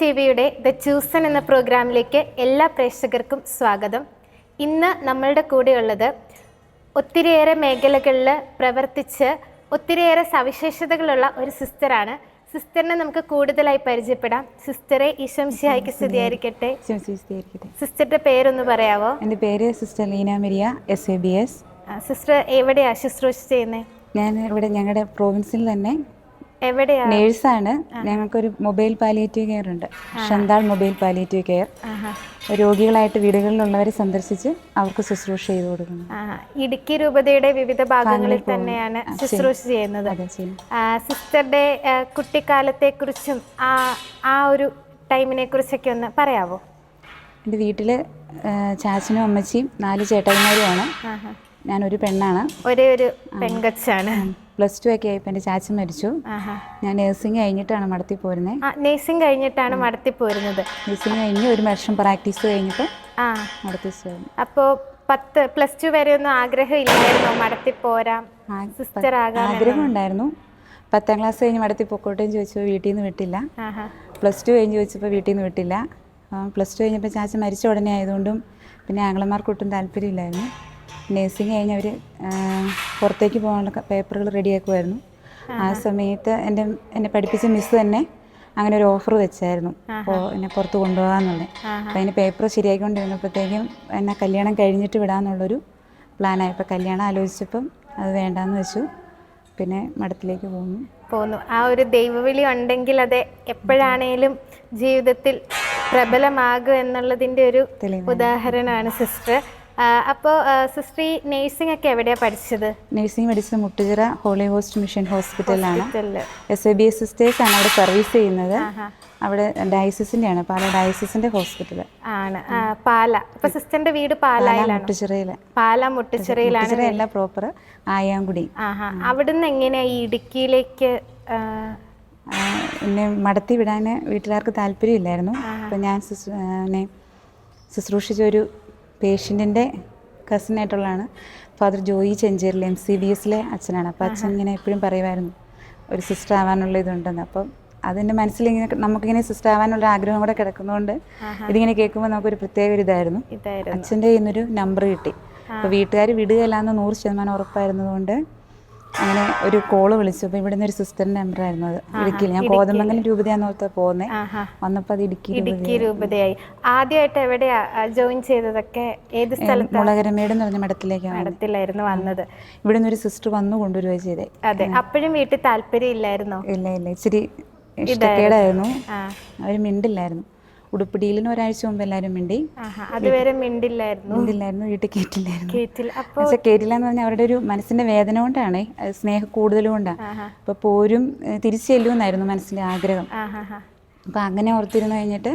T വിയുടെ the chosen എന്ന പ്രോഗ്രാമിലേക്ക് എല്ലാ പ്രേക്ഷകർക്കും സ്വാഗതം. ഇന്ന് നമ്മളുടെ കൂടെയുള്ളത് ഒത്തിരിയേറെ മേഖലകളിൽ പ്രവർത്തിച്ച് ഒത്തിരിയേറെ സവിശേഷതകളുള്ള ഒരു സിസ്റ്ററാണ്. സിസ്റ്ററിനെ നമുക്ക് കൂടുതലായി പരിചയപ്പെടാം. സിസ്റ്ററെ ഈശംശിയായിക്ക് സ്ഥിതിയായിരിക്കട്ടെ സിസ്റ്ററുടെ പേരൊന്ന് പറയാവോ? എന്റെ പേര് sister Leena Maria S A B S sister എവിടെയാണ് ശുശ്രൂഷ ചെയ്യുന്നത് ഞാൻ ഇവിടെ ഞങ്ങളുടെ പ്രോവിൻസിൽ തന്നെ നേഴ്സാണ്. ഞങ്ങൾക്കൊരു മൊബൈൽ പാലിയേറ്റീവ് കെയർ ഉണ്ട്. Chantal mobile palliative care. രോഗികളായിട്ട് വീടുകളിലുള്ളവരെ സന്ദർശിച്ച് അവർക്ക് ശുശ്രൂഷ ചെയ്തു കൊടുക്കുന്നു. ഇടുക്കി രൂപതയുടെ വിവിധ ഭാഗങ്ങളിൽ തന്നെയാണ് ശുശ്രൂഷ ചെയ്യുന്നത്. സിസ്റ്ററുടെ കുട്ടിക്കാലത്തെ കുറിച്ചും ആ ഒരു ടൈമിനെ കുറിച്ചൊക്കെ ഒന്ന് പറയാവോ? എന്റെ വീട്ടിൽ ചാച്ചനും അമ്മച്ചിയും നാല് ചേട്ടന്മാരുമാണ്. ഞാൻ ഞാനൊരു പെണ്ണാണ്. ഒരേ ഒരു പെങ്കച്ചാണ്. പ്ലസ് ടു ഒക്കെ ആയപ്പോൾ എന്റെ ചാച്ചൻ മരിച്ചു. ഞാൻ നഴ്സിംഗ് കഴിഞ്ഞിട്ടാണ് മടത്തി പോരുന്നത് നേഴ്സിംഗ് കഴിഞ്ഞിട്ടാണ് മടത്തി പോരുന്നത്. നേഴ്സിംഗ് കഴിഞ്ഞ് ഒരു വർഷം പ്രാക്ടീസ് കഴിഞ്ഞിട്ട് മടത്തി അപ്പോൾ പത്ത് പ്ലസ് ടു വരെ ഒന്നും ആഗ്രഹം ഇല്ലായിരുന്നു മടത്തി പോരാം സിസ്റ്റർ ആഗ്രഹം ഉണ്ടായിരുന്നു പത്താം ക്ലാസ് കഴിഞ്ഞ് മടത്തി പൊക്കോട്ടേന്ന് ചോദിച്ചപ്പോൾ വീട്ടിൽ നിന്ന് വിട്ടില്ല. പ്ലസ് ടു കഴിഞ്ഞ് ചോദിച്ചപ്പോൾ വീട്ടിൽ നിന്ന് വിട്ടില്ല. പ്ലസ് ടു കഴിഞ്ഞപ്പോൾ ചാച്ച മരിച്ച ഉടനെ ആയതുകൊണ്ടും പിന്നെ ആംഗ്ലമാർക്കൊട്ടും താല്പര്യമില്ലായിരുന്നു. നേഴ്സിംഗ് കഴിഞ്ഞ് അവർ പുറത്തേക്ക് പോകാനുള്ള പേപ്പറുകൾ റെഡിയാക്കുമായിരുന്നു ആ സമയത്ത് എന്റെ എന്നെ പഠിപ്പിച്ച മിസ്സ് തന്നെ അങ്ങനെ ഒരു ഓഫർ വെച്ചായിരുന്നു. അപ്പോൾ എന്നെ പുറത്ത് കൊണ്ടുപോകാന്നുള്ളത്. അപ്പോൾ അതിന് പേപ്പർ ശരിയാക്കിക്കൊണ്ടിരുന്നപ്പോഴത്തേക്കും എന്നെ കല്യാണം കഴിഞ്ഞിട്ട് വിടാമെന്നുള്ളൊരു പ്ലാനായി. അപ്പോൾ കല്യാണം ആലോചിച്ചപ്പം അത് വേണ്ടാന്ന് വെച്ചു. പിന്നെ മഠത്തിലേക്ക് പോകുന്നു പോന്നു. ആ ഒരു ദൈവവിളി ഉണ്ടെങ്കിൽ അത് എപ്പോഴാണേലും ജീവിതത്തിൽ പ്രബലമാകും എന്നുള്ളതിന്റെ ഒരു. ഉദാഹരണമാണ് സിസ്റ്റർ. അപ്പോൾ സിസ്റ്റർ ഈ നേഴ്സിംഗ് ഒക്കെ എവിടെയാണ് പഠിച്ചത്? നേഴ്സിംഗ് പഠിച്ചത് മുട്ടുചിറ ഹോളി ഹോസ്റ്റ് മിഷൻ ഹോസ്പിറ്റലിലാണ്. ഹോസ്പിറ്റലിൽ. S A B S sisters ആണ് അവിടെ സർവീസ് ചെയ്യുന്നത്. അവിടെ ഡയസിസിന്റെ ആണ് പാല ഡയസിന്റെ ഹോസ്പിറ്റൽ ആണ്. പാല. അപ്പൊ സിസ്റ്ററിന്റെ വീട് പാലായിലാണ്? മുട്ടുചിറയിലെ. പാല മുട്ടുചിറയിലാണ് മുട്ടുചിറ എല്ലാ പ്രോപ്പർ ആയാങ്കുടി. അവിടുന്ന് എങ്ങനെയാ ഈ ഇടുക്കിയിലേക്ക് എന്നെ മടത്തി വിടാൻ വീട്ടുകാർക്ക് താല്പര്യമില്ലായിരുന്നു. അപ്പോൾ ഞാൻ ശുശ്രൂഷിച്ച ഒരു പേഷ്യന്റിന്റെ കസിനായിട്ടുള്ളതാണ്. Father Joy Chencheril M C B എസിലെ അച്ഛനാണ്. അപ്പോൾ അച്ഛൻ ഇങ്ങനെ എപ്പോഴും പറയുമായിരുന്നു ഒരു സിസ്റ്റർ ആവാനുള്ള ഇതുണ്ടെന്ന്. അപ്പം അതെന്റെ മനസ്സിൽ ഇങ്ങനെ നമുക്കിങ്ങനെ സിസ്റ്റർ ആവാനുള്ള ആഗ്രഹം കൂടെ കിടക്കുന്നതുകൊണ്ട് ഇതിങ്ങനെ കേൾക്കുമ്പോൾ നമുക്കൊരു പ്രത്യേക ഒരു ഇതായിരുന്നു. അച്ഛന്റെ ഇന്നൊരു നമ്പർ കിട്ടി. അപ്പോൾ വീട്ടുകാർ വിടുകയല്ലാന്ന് നൂറ് ശതമാനം ഉറപ്പായിരുന്നതുകൊണ്ട് അങ്ങനെ ഒരു കോൾ വിളിച്ചു അപ്പോൾ ഇവിടുന്ന് ഒരു സിസ്റ്ററിന്റെ നമ്പറായിരുന്നു അത്. ഇടുക്കിയിൽ ഞാൻ കോതമംഗലം രൂപതയാന്ന് ഓർത്ത് പോന്നേ വന്നപ്പോ വന്നപ്പോൾ അത് ഇടുക്കി ഇടുക്കി രൂപതയായി. ആദ്യമായിട്ട് എവിടെയാ ജോയിൻ ചെയ്തതൊക്കെ ഏത് സ്ഥലത്ത്? മുളകരമേട് എന്ന് പറഞ്ഞ മഠത്തിലേക്കാണ്. മഠത്തിലായിരുന്നു വന്നത്. ഇവിടുന്ന് ഒരു സിസ്റ്റർ വന്നു കൊണ്ടുവരിക ചെയ്തേ. അതെ. അപ്പോഴും വീട്ടിൽ താല്പര്യം ഇല്ലായിരുന്നോ? ഇല്ല ഇല്ല. ഇച്ചിരി ഇഷ്ടക്കേടായിരുന്നു. അവർ അവർ മിണ്ടില്ലായിരുന്നു. ഉടുപ്പിടിയിലിന് ഒരാഴ്ച മുമ്പ് എല്ലാവരും മിണ്ടി. അതുവരെ മിണ്ടില്ലായിരുന്നു. മിണ്ടില്ലായിരുന്നു വീട്ടിൽ കേട്ടില്ലായിരുന്നു പക്ഷെ കേട്ടില്ല എന്ന് പറഞ്ഞാൽ അവരുടെ ഒരു മനസ്സിന്റെ വേദന കൊണ്ടാണ് സ്നേഹം കൂടുതലും കൊണ്ടാണ് അപ്പൊ പോരും തിരിച്ചു ചെല്ലുമെന്നായിരുന്നു മനസ്സിന്റെ ആഗ്രഹം. അപ്പൊ അങ്ങനെ ഓർത്തിരുന്നു കഴിഞ്ഞിട്ട്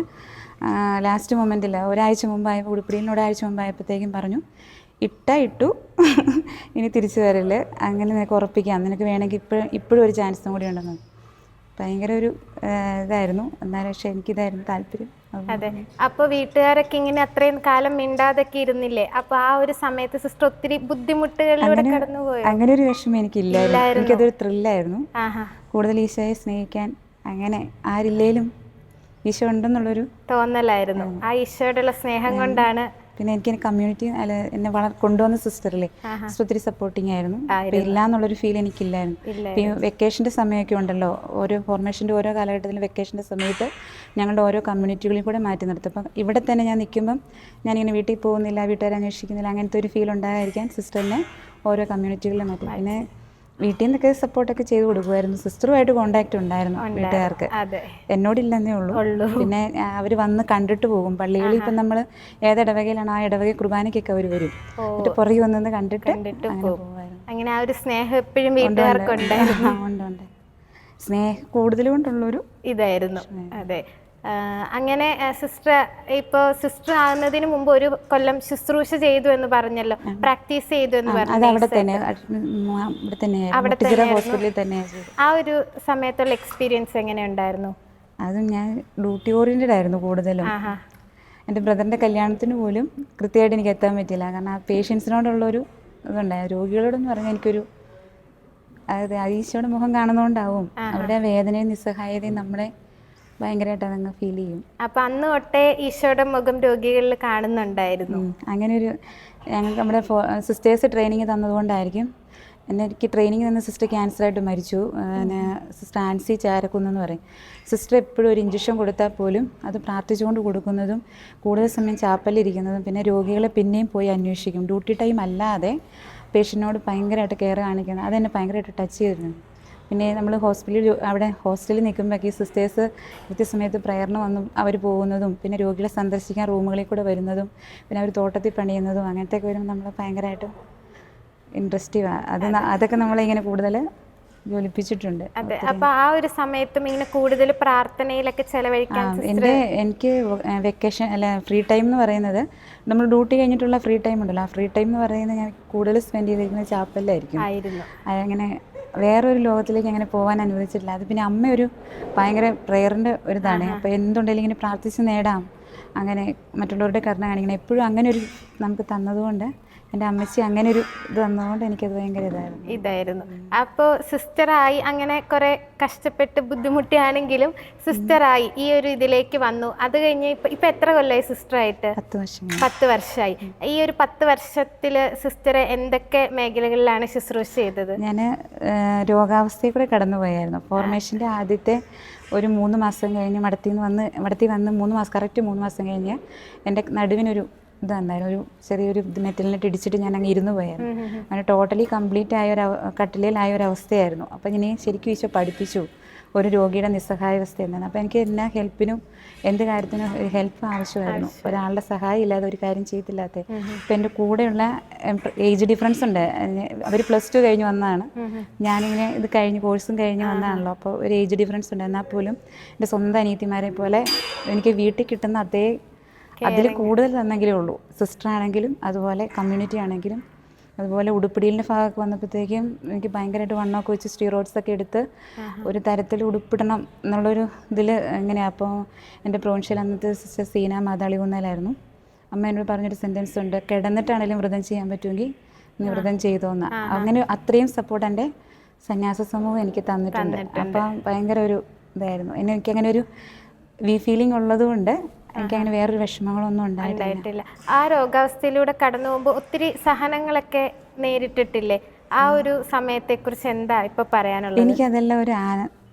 ലാസ്റ്റ് മൊമെന്റിൽ ഒരാഴ്ച മുമ്പായ ഉടുപ്പിടിയിൽ ഒരാഴ്ച മുമ്പായപ്പോഴത്തേക്കും പറഞ്ഞു ഇട്ട ഇട്ടു. ഇനി തിരിച്ചു വരൽ. അങ്ങനെ നിനക്ക് ഉറപ്പിക്കാം. നിനക്ക് വേണമെങ്കിൽ ഇപ്പോഴും ഇപ്പോഴും ഒരു ചാൻസും കൂടി ഉണ്ടെന്ന്. ഭയങ്കര ഒരു ഇതായിരുന്നു. എന്നാലും പക്ഷെ എനിക്കിതായിരുന്നു താല്പര്യം. അതെ. അപ്പൊ വീട്ടുകാരൊക്കെ ഇങ്ങനെ അത്രയും കാലം മിണ്ടാതൊക്കെ ഇരുന്നില്ലേ? അപ്പൊ ആ ഒരു സമയത്ത് സിസ്റ്റർ ഒത്തിരി ബുദ്ധിമുട്ടുകളിലൂടെ കടന്നുപോയോ? അങ്ങനെ ഒരു വിഷമം എനിക്കില്ലായിരുന്നു. എനിക്കതൊരു ത്രില്ലായിരുന്നു. കൂടുതൽ ഈശോയെ സ്നേഹിക്കാൻ അങ്ങനെ ആരില്ലേലും ഈശോ ഉണ്ടെന്നുള്ളൊരു തോന്നലായിരുന്നു. ആ ഈശോയുടെ സ്നേഹം കൊണ്ടാണ് പിന്നെ എനിക്ക് കമ്മ്യൂണിറ്റി അല്ല എന്നെ വളർ കൊണ്ടുവന്ന സിസ്റ്ററിലെ സിസ്റ്റർ ഒത്തിരി സപ്പോർട്ടിങ് ആയിരുന്നു. ഇല്ല. എന്നുള്ളൊരു ഫീൽ എനിക്കില്ലായിരുന്നു. വെക്കേഷന്റെ വെക്കേഷന്റെ സമയമൊക്കെ ഉണ്ടല്ലോ ഓരോ ഫോർമേഷന്റെ ഓരോ കാലഘട്ടത്തിലും വെക്കേഷന്റെ സമയത്ത് ഞങ്ങളുടെ ഓരോ കമ്മ്യൂണിറ്റികളിൽ കൂടെ മാറ്റി നിർത്തും. അപ്പം ഇവിടെ തന്നെ ഞാൻ നിൽക്കുമ്പം ഞാനിങ്ങനെ വീട്ടിൽ പോകുന്നില്ല വീട്ടുകാരെ അന്വേഷിക്കുന്നില്ല അങ്ങനത്തെ ഒരു ഫീൽ ഉണ്ടായിരിക്കാൻ സിസ്റ്ററിനെ ഓരോ കമ്മ്യൂണിറ്റികളിലും മാറ്റി. പിന്നെ വീട്ടിൽ നിന്നൊക്കെ സപ്പോർട്ടൊക്കെ ചെയ്ത് കൊടുക്കുമായിരുന്നു സിസ്റ്ററുമായിട്ട് കോണ്ടാക്ട് ഉണ്ടായിരുന്നു വീട്ടുകാർക്ക്. എന്നോടില്ലെന്നേ ഉള്ളൂ. പിന്നെ അവർ വന്ന് കണ്ടിട്ട് പോകും. പള്ളികളിൽ ഇപ്പം നമ്മൾ ഏത് ഇടവകയിലാണ് ആ ഇടവക കുർബാനയ്ക്കൊക്കെ അവർ വരും. എന്നിട്ട് പുറകെ വന്നു കണ്ടിട്ട് അങ്ങനെ ആ ഒരു സ്നേഹം എപ്പോഴും വീട്ടുകാർക്കുണ്ടായിരുന്നു. സ്നേഹം കൂടുതൽ കൊണ്ടുള്ളൊരു ഇതായിരുന്നു. അതെ. അങ്ങനെ സിസ്റ്റർ ഇപ്പോൾ സിസ്റ്റർ ആകുന്നതിന് മുമ്പ് ഒരു കൊല്ലം ശുശ്രൂഷ ചെയ്തു എന്ന് പറഞ്ഞല്ലോ. പ്രാക്ടീസ് ചെയ്തു എന്ന് പറഞ്ഞു അവിടെ തന്നെ തന്നെ ഹോസ്പിറ്റലിൽ തന്നെ ആ ഒരു സമയത്തുള്ള എക്സ്പീരിയൻസ് എങ്ങനെ ഉണ്ടായിരുന്നു അതും ഞാൻ ഡ്യൂട്ടി ഓറിയന്റഡ് ആയിരുന്നു കൂടുതലും. എന്റെ എന്റെ ബ്രദറിന്റെ കല്യാണത്തിന് പോലും കൃത്യമായിട്ട് എനിക്ക് എത്താൻ പറ്റില്ല കാരണം ആ പേഷ്യൻസിനോടുള്ളൊരു ഇതുണ്ടായി. രോഗികളോടെന്ന് പറഞ്ഞാൽ എനിക്കൊരു അതായത് ഈശോയുടെ മുഖം കാണുന്നതുകൊണ്ടാവും അവരുടെ വേദനയും നിസ്സഹായതയും നമ്മളെ ഭയങ്കരമായിട്ട് അതങ്ങ് ഫീൽ ചെയ്യും. അപ്പൊ അന്ന് തൊട്ടേ ഈശോയുടെ മുഖം രോഗികളിൽ കാണുന്നുണ്ടായിരുന്നു. അങ്ങനെ ഒരു ഞങ്ങൾക്ക് നമ്മുടെ സിസ്റ്റേഴ്സ് ട്രെയിനിങ് തന്നതുകൊണ്ടായിരിക്കും. എന്നെ എനിക്ക് ട്രെയിനിങ് തന്ന സിസ്റ്റർ ക്യാൻസറായിട്ട് മരിച്ചു. പിന്നെ സിസ്റ്റർ ആൻസി ചാരക്കുന്നെന്ന് പറയും. സിസ്റ്റർ എപ്പോഴും ഒരു ഇഞ്ചക്ഷൻ കൊടുത്താൽ പോലും അത് പ്രാർത്ഥിച്ചുകൊണ്ട് കൊടുക്കുന്നതും കൂടുതൽ സമയം ചാപ്പലിരിക്കുന്നതും പിന്നെ രോഗികളെ പിന്നെയും പോയി അന്വേഷിക്കും. ഡ്യൂട്ടി ടൈം അല്ലാതെ പേഷ്യന്റിനോട് ഭയങ്കരമായിട്ട് കെയർ കാണിക്കുന്നത്. അതെന്നെ ഭയങ്കരമായിട്ട് ടച്ച് ചെയ്തിരുന്നു. പിന്നെ നമ്മൾ ഹോസ്പിറ്റലിൽ അവിടെ ഹോസ്റ്റലിൽ നിൽക്കുമ്പോൾ ഈ സിസ്റ്റേഴ്സ് കൃത്യസമയത്ത് പ്രയറിന് വന്ന് അവർ പോകുന്നതും പിന്നെ രോഗികളെ സന്ദർശിക്കാൻ റൂമുകളിൽ കൂടെ വരുന്നതും പിന്നെ അവർ തോട്ടത്തിൽ പണിയുന്നതും അങ്ങനത്തെയൊക്കെ വരുമ്പോൾ നമ്മൾ ഭയങ്കരമായിട്ട് ഇൻട്രസ്റ്റീവ്. അത് അതൊക്കെ നമ്മളെ ഇങ്ങനെ കൂടുതൽ ജോലിപ്പിച്ചിട്ടുണ്ട് അതെ അപ്പൊ ആ ഒരു സമയത്തും ഇങ്ങനെ കൂടുതൽ പ്രാർത്ഥനയിലൊക്കെ ചെലവഴിക്കാൻ എന്റെ എനിക്ക് വെക്കേഷൻ അല്ല ഫ്രീ ടൈം എന്ന് പറയുന്നത് നമ്മൾ ഡ്യൂട്ടി കഴിഞ്ഞിട്ടുള്ള ഫ്രീ ടൈം ഉണ്ടല്ലോ. ആ ഫ്രീ ടൈം എന്ന് പറയുന്നത് ഞാൻ കൂടുതൽ സ്പെൻഡ് ചെയ്തിരിക്കുന്നത് ചാപ്പലിലായിരിക്കും. ആയിരുന്നു. അങ്ങനെ വേറൊരു ലോകത്തിലേക്ക് അങ്ങനെ പോകാൻ അനുവദിച്ചിട്ടില്ല. അത് പിന്നെ അമ്മ ഒരു ഭയങ്കര പ്രെയറിന്റെ ഒരു ഇതാണ് അപ്പോൾ എന്തുണ്ടെങ്കിലും ഇങ്ങനെ പ്രാർത്ഥിച്ച് നേടാം. അങ്ങനെ മറ്റുള്ളവരുടെ കരുണ കാണിക്കണം. എപ്പോഴും അങ്ങനെ ഒരു നമുക്ക് തന്നതുകൊണ്ട് എന്റെ അമ്മച്ചി അങ്ങനെ ഒരു ഇത് തന്നതുകൊണ്ട് എനിക്കത് ഭയങ്കര ഇതായിരുന്നു. ഇതായിരുന്നു. അപ്പോൾ സിസ്റ്ററായി അങ്ങനെ കുറെ കഷ്ടപ്പെട്ട് ബുദ്ധിമുട്ടിയാണെങ്കിലും സിസ്റ്ററായി ഈ ഒരു ഇതിലേക്ക് വന്നു. അത് കഴിഞ്ഞ് ഇപ്പം ഇപ്പം എത്ര കൊല്ലമായി സിസ്റ്ററായിട്ട്? പത്ത് വർഷം പത്ത് വർഷമായി. ഈ ഒരു പത്ത് വർഷത്തിൽ സിസ്റ്റർ എന്തൊക്കെ മേഖലകളിലാണ് ശുശ്രൂഷ ചെയ്തത്? ഞാൻ രോഗാവസ്ഥയിൽ കൂടെ കടന്നുപോയായിരുന്നു. ഫോർമേഷന്റെ ആദ്യത്തെ ഒരു മൂന്ന് മാസം കഴിഞ്ഞ് മടത്തിൽ നിന്ന് വന്ന് മടത്തിൽ വന്ന് മൂന്ന് മാസം കറക്റ്റ് മൂന്ന് മാസം കഴിഞ്ഞ് എന്റെ നടുവിനൊരു ഇത് വന്നായിരുന്നു ഒരു ചെറിയൊരു ഇത് മെറ്റലിനിട്ട് ഇടിച്ചിട്ട് ഞാൻ അങ്ങ് ഇരുന്ന് പോയായിരുന്നു. അങ്ങനെ ടോട്ടലി കംപ്ലീറ്റ് ആയ ഒരു കട്ടിലയിലായ കട്ടിലേലായ ഒരു അവസ്ഥയായിരുന്നു. അപ്പോൾ ഇങ്ങനെ ശരിക്കും ഈശോ പഠിപ്പിച്ചു ഒരു രോഗിയുടെ നിസ്സഹായാവസ്ഥ എന്താണ് അപ്പോൾ എനിക്ക് എല്ലാ ഹെൽപ്പിനും എന്ത് കാര്യത്തിനും ഒരു ഹെൽപ്പ് ആവശ്യമായിരുന്നു. ഒരാളുടെ സഹായം ഇല്ലാതെ ഒരു കാര്യം ചെയ്തില്ലാത്ത. ഇപ്പം എന്റെ കൂടെയുള്ള ഏജ് ഡിഫറൻസ് ഉണ്ട്. അവർ പ്ലസ് ടു കഴിഞ്ഞ് വന്നതാണ്. ഞാനിങ്ങനെ ഇത് കഴിഞ്ഞ് കോഴ്സും കഴിഞ്ഞ് വന്നതാണല്ലോ. അപ്പോൾ ഒരു ഏജ് ഡിഫറൻസ് ഉണ്ട്. എന്നാൽ പോലും എന്റെ സ്വന്തം അനിയത്തിമാരെ പോലെ എനിക്ക് വീട്ടിൽ കിട്ടുന്ന അതേ അതിൽ കൂടുതൽ തന്നെങ്കിലേ ഉള്ളൂ. സിസ്റ്റർ ആണെങ്കിലും അതുപോലെ കമ്മ്യൂണിറ്റി ആണെങ്കിലും അതുപോലെ ഉടുപ്പിടിയിലിന്റെ ഭാഗമൊക്കെ വന്നപ്പോഴത്തേക്കും എനിക്ക് ഭയങ്കരമായിട്ട് വണ്ണമൊക്കെ വെച്ച് സ്റ്റീറോയിഡ്സ് ഒക്കെ എടുത്ത് ഒരു തരത്തിൽ ഉടുപ്പിടണം എന്നുള്ളൊരു ഇതിൽ എങ്ങനെയാണ് അപ്പോൾ എന്റെ പ്രോൺഷ്യൽ അന്നത്തെ സിസ്റ്റർ സീന മാതാളി കുന്നേലായിരുന്നു അമ്മ എന്നോട് പറഞ്ഞൊരു സെന്റൻസ് ഉണ്ട് കിടന്നിട്ടാണെങ്കിലും വ്രതം ചെയ്യാൻ പറ്റുമെങ്കിൽ നീ വ്രതം ചെയ്തോന്ന് അങ്ങനെ അത്രയും സപ്പോർട്ട് എന്റെ സന്യാസ സമൂഹം എനിക്ക് തന്നിട്ടുണ്ട്. അപ്പം ഭയങ്കര ഒരു ഇതായിരുന്നു. എന്നെ എനിക്കങ്ങനെ ഒരു വി ഫീലിംഗ് ഉള്ളതുകൊണ്ട് എനിക്കങ്ങനെ വേറൊരു വിഷമങ്ങളൊന്നും ഉണ്ടായിട്ടില്ല. ആ രോഗാവസ്ഥയിലൂടെ കടന്നു പോകുമ്പോൾ ഒത്തിരി സഹനങ്ങളൊക്കെ നേരിട്ടിട്ടില്ലേ? ആ ഒരു സമയത്തെക്കുറിച്ച് എന്താ ഇപ്പൊ പറയാനുള്ളത്? എനിക്കതെല്ലാം ഒരു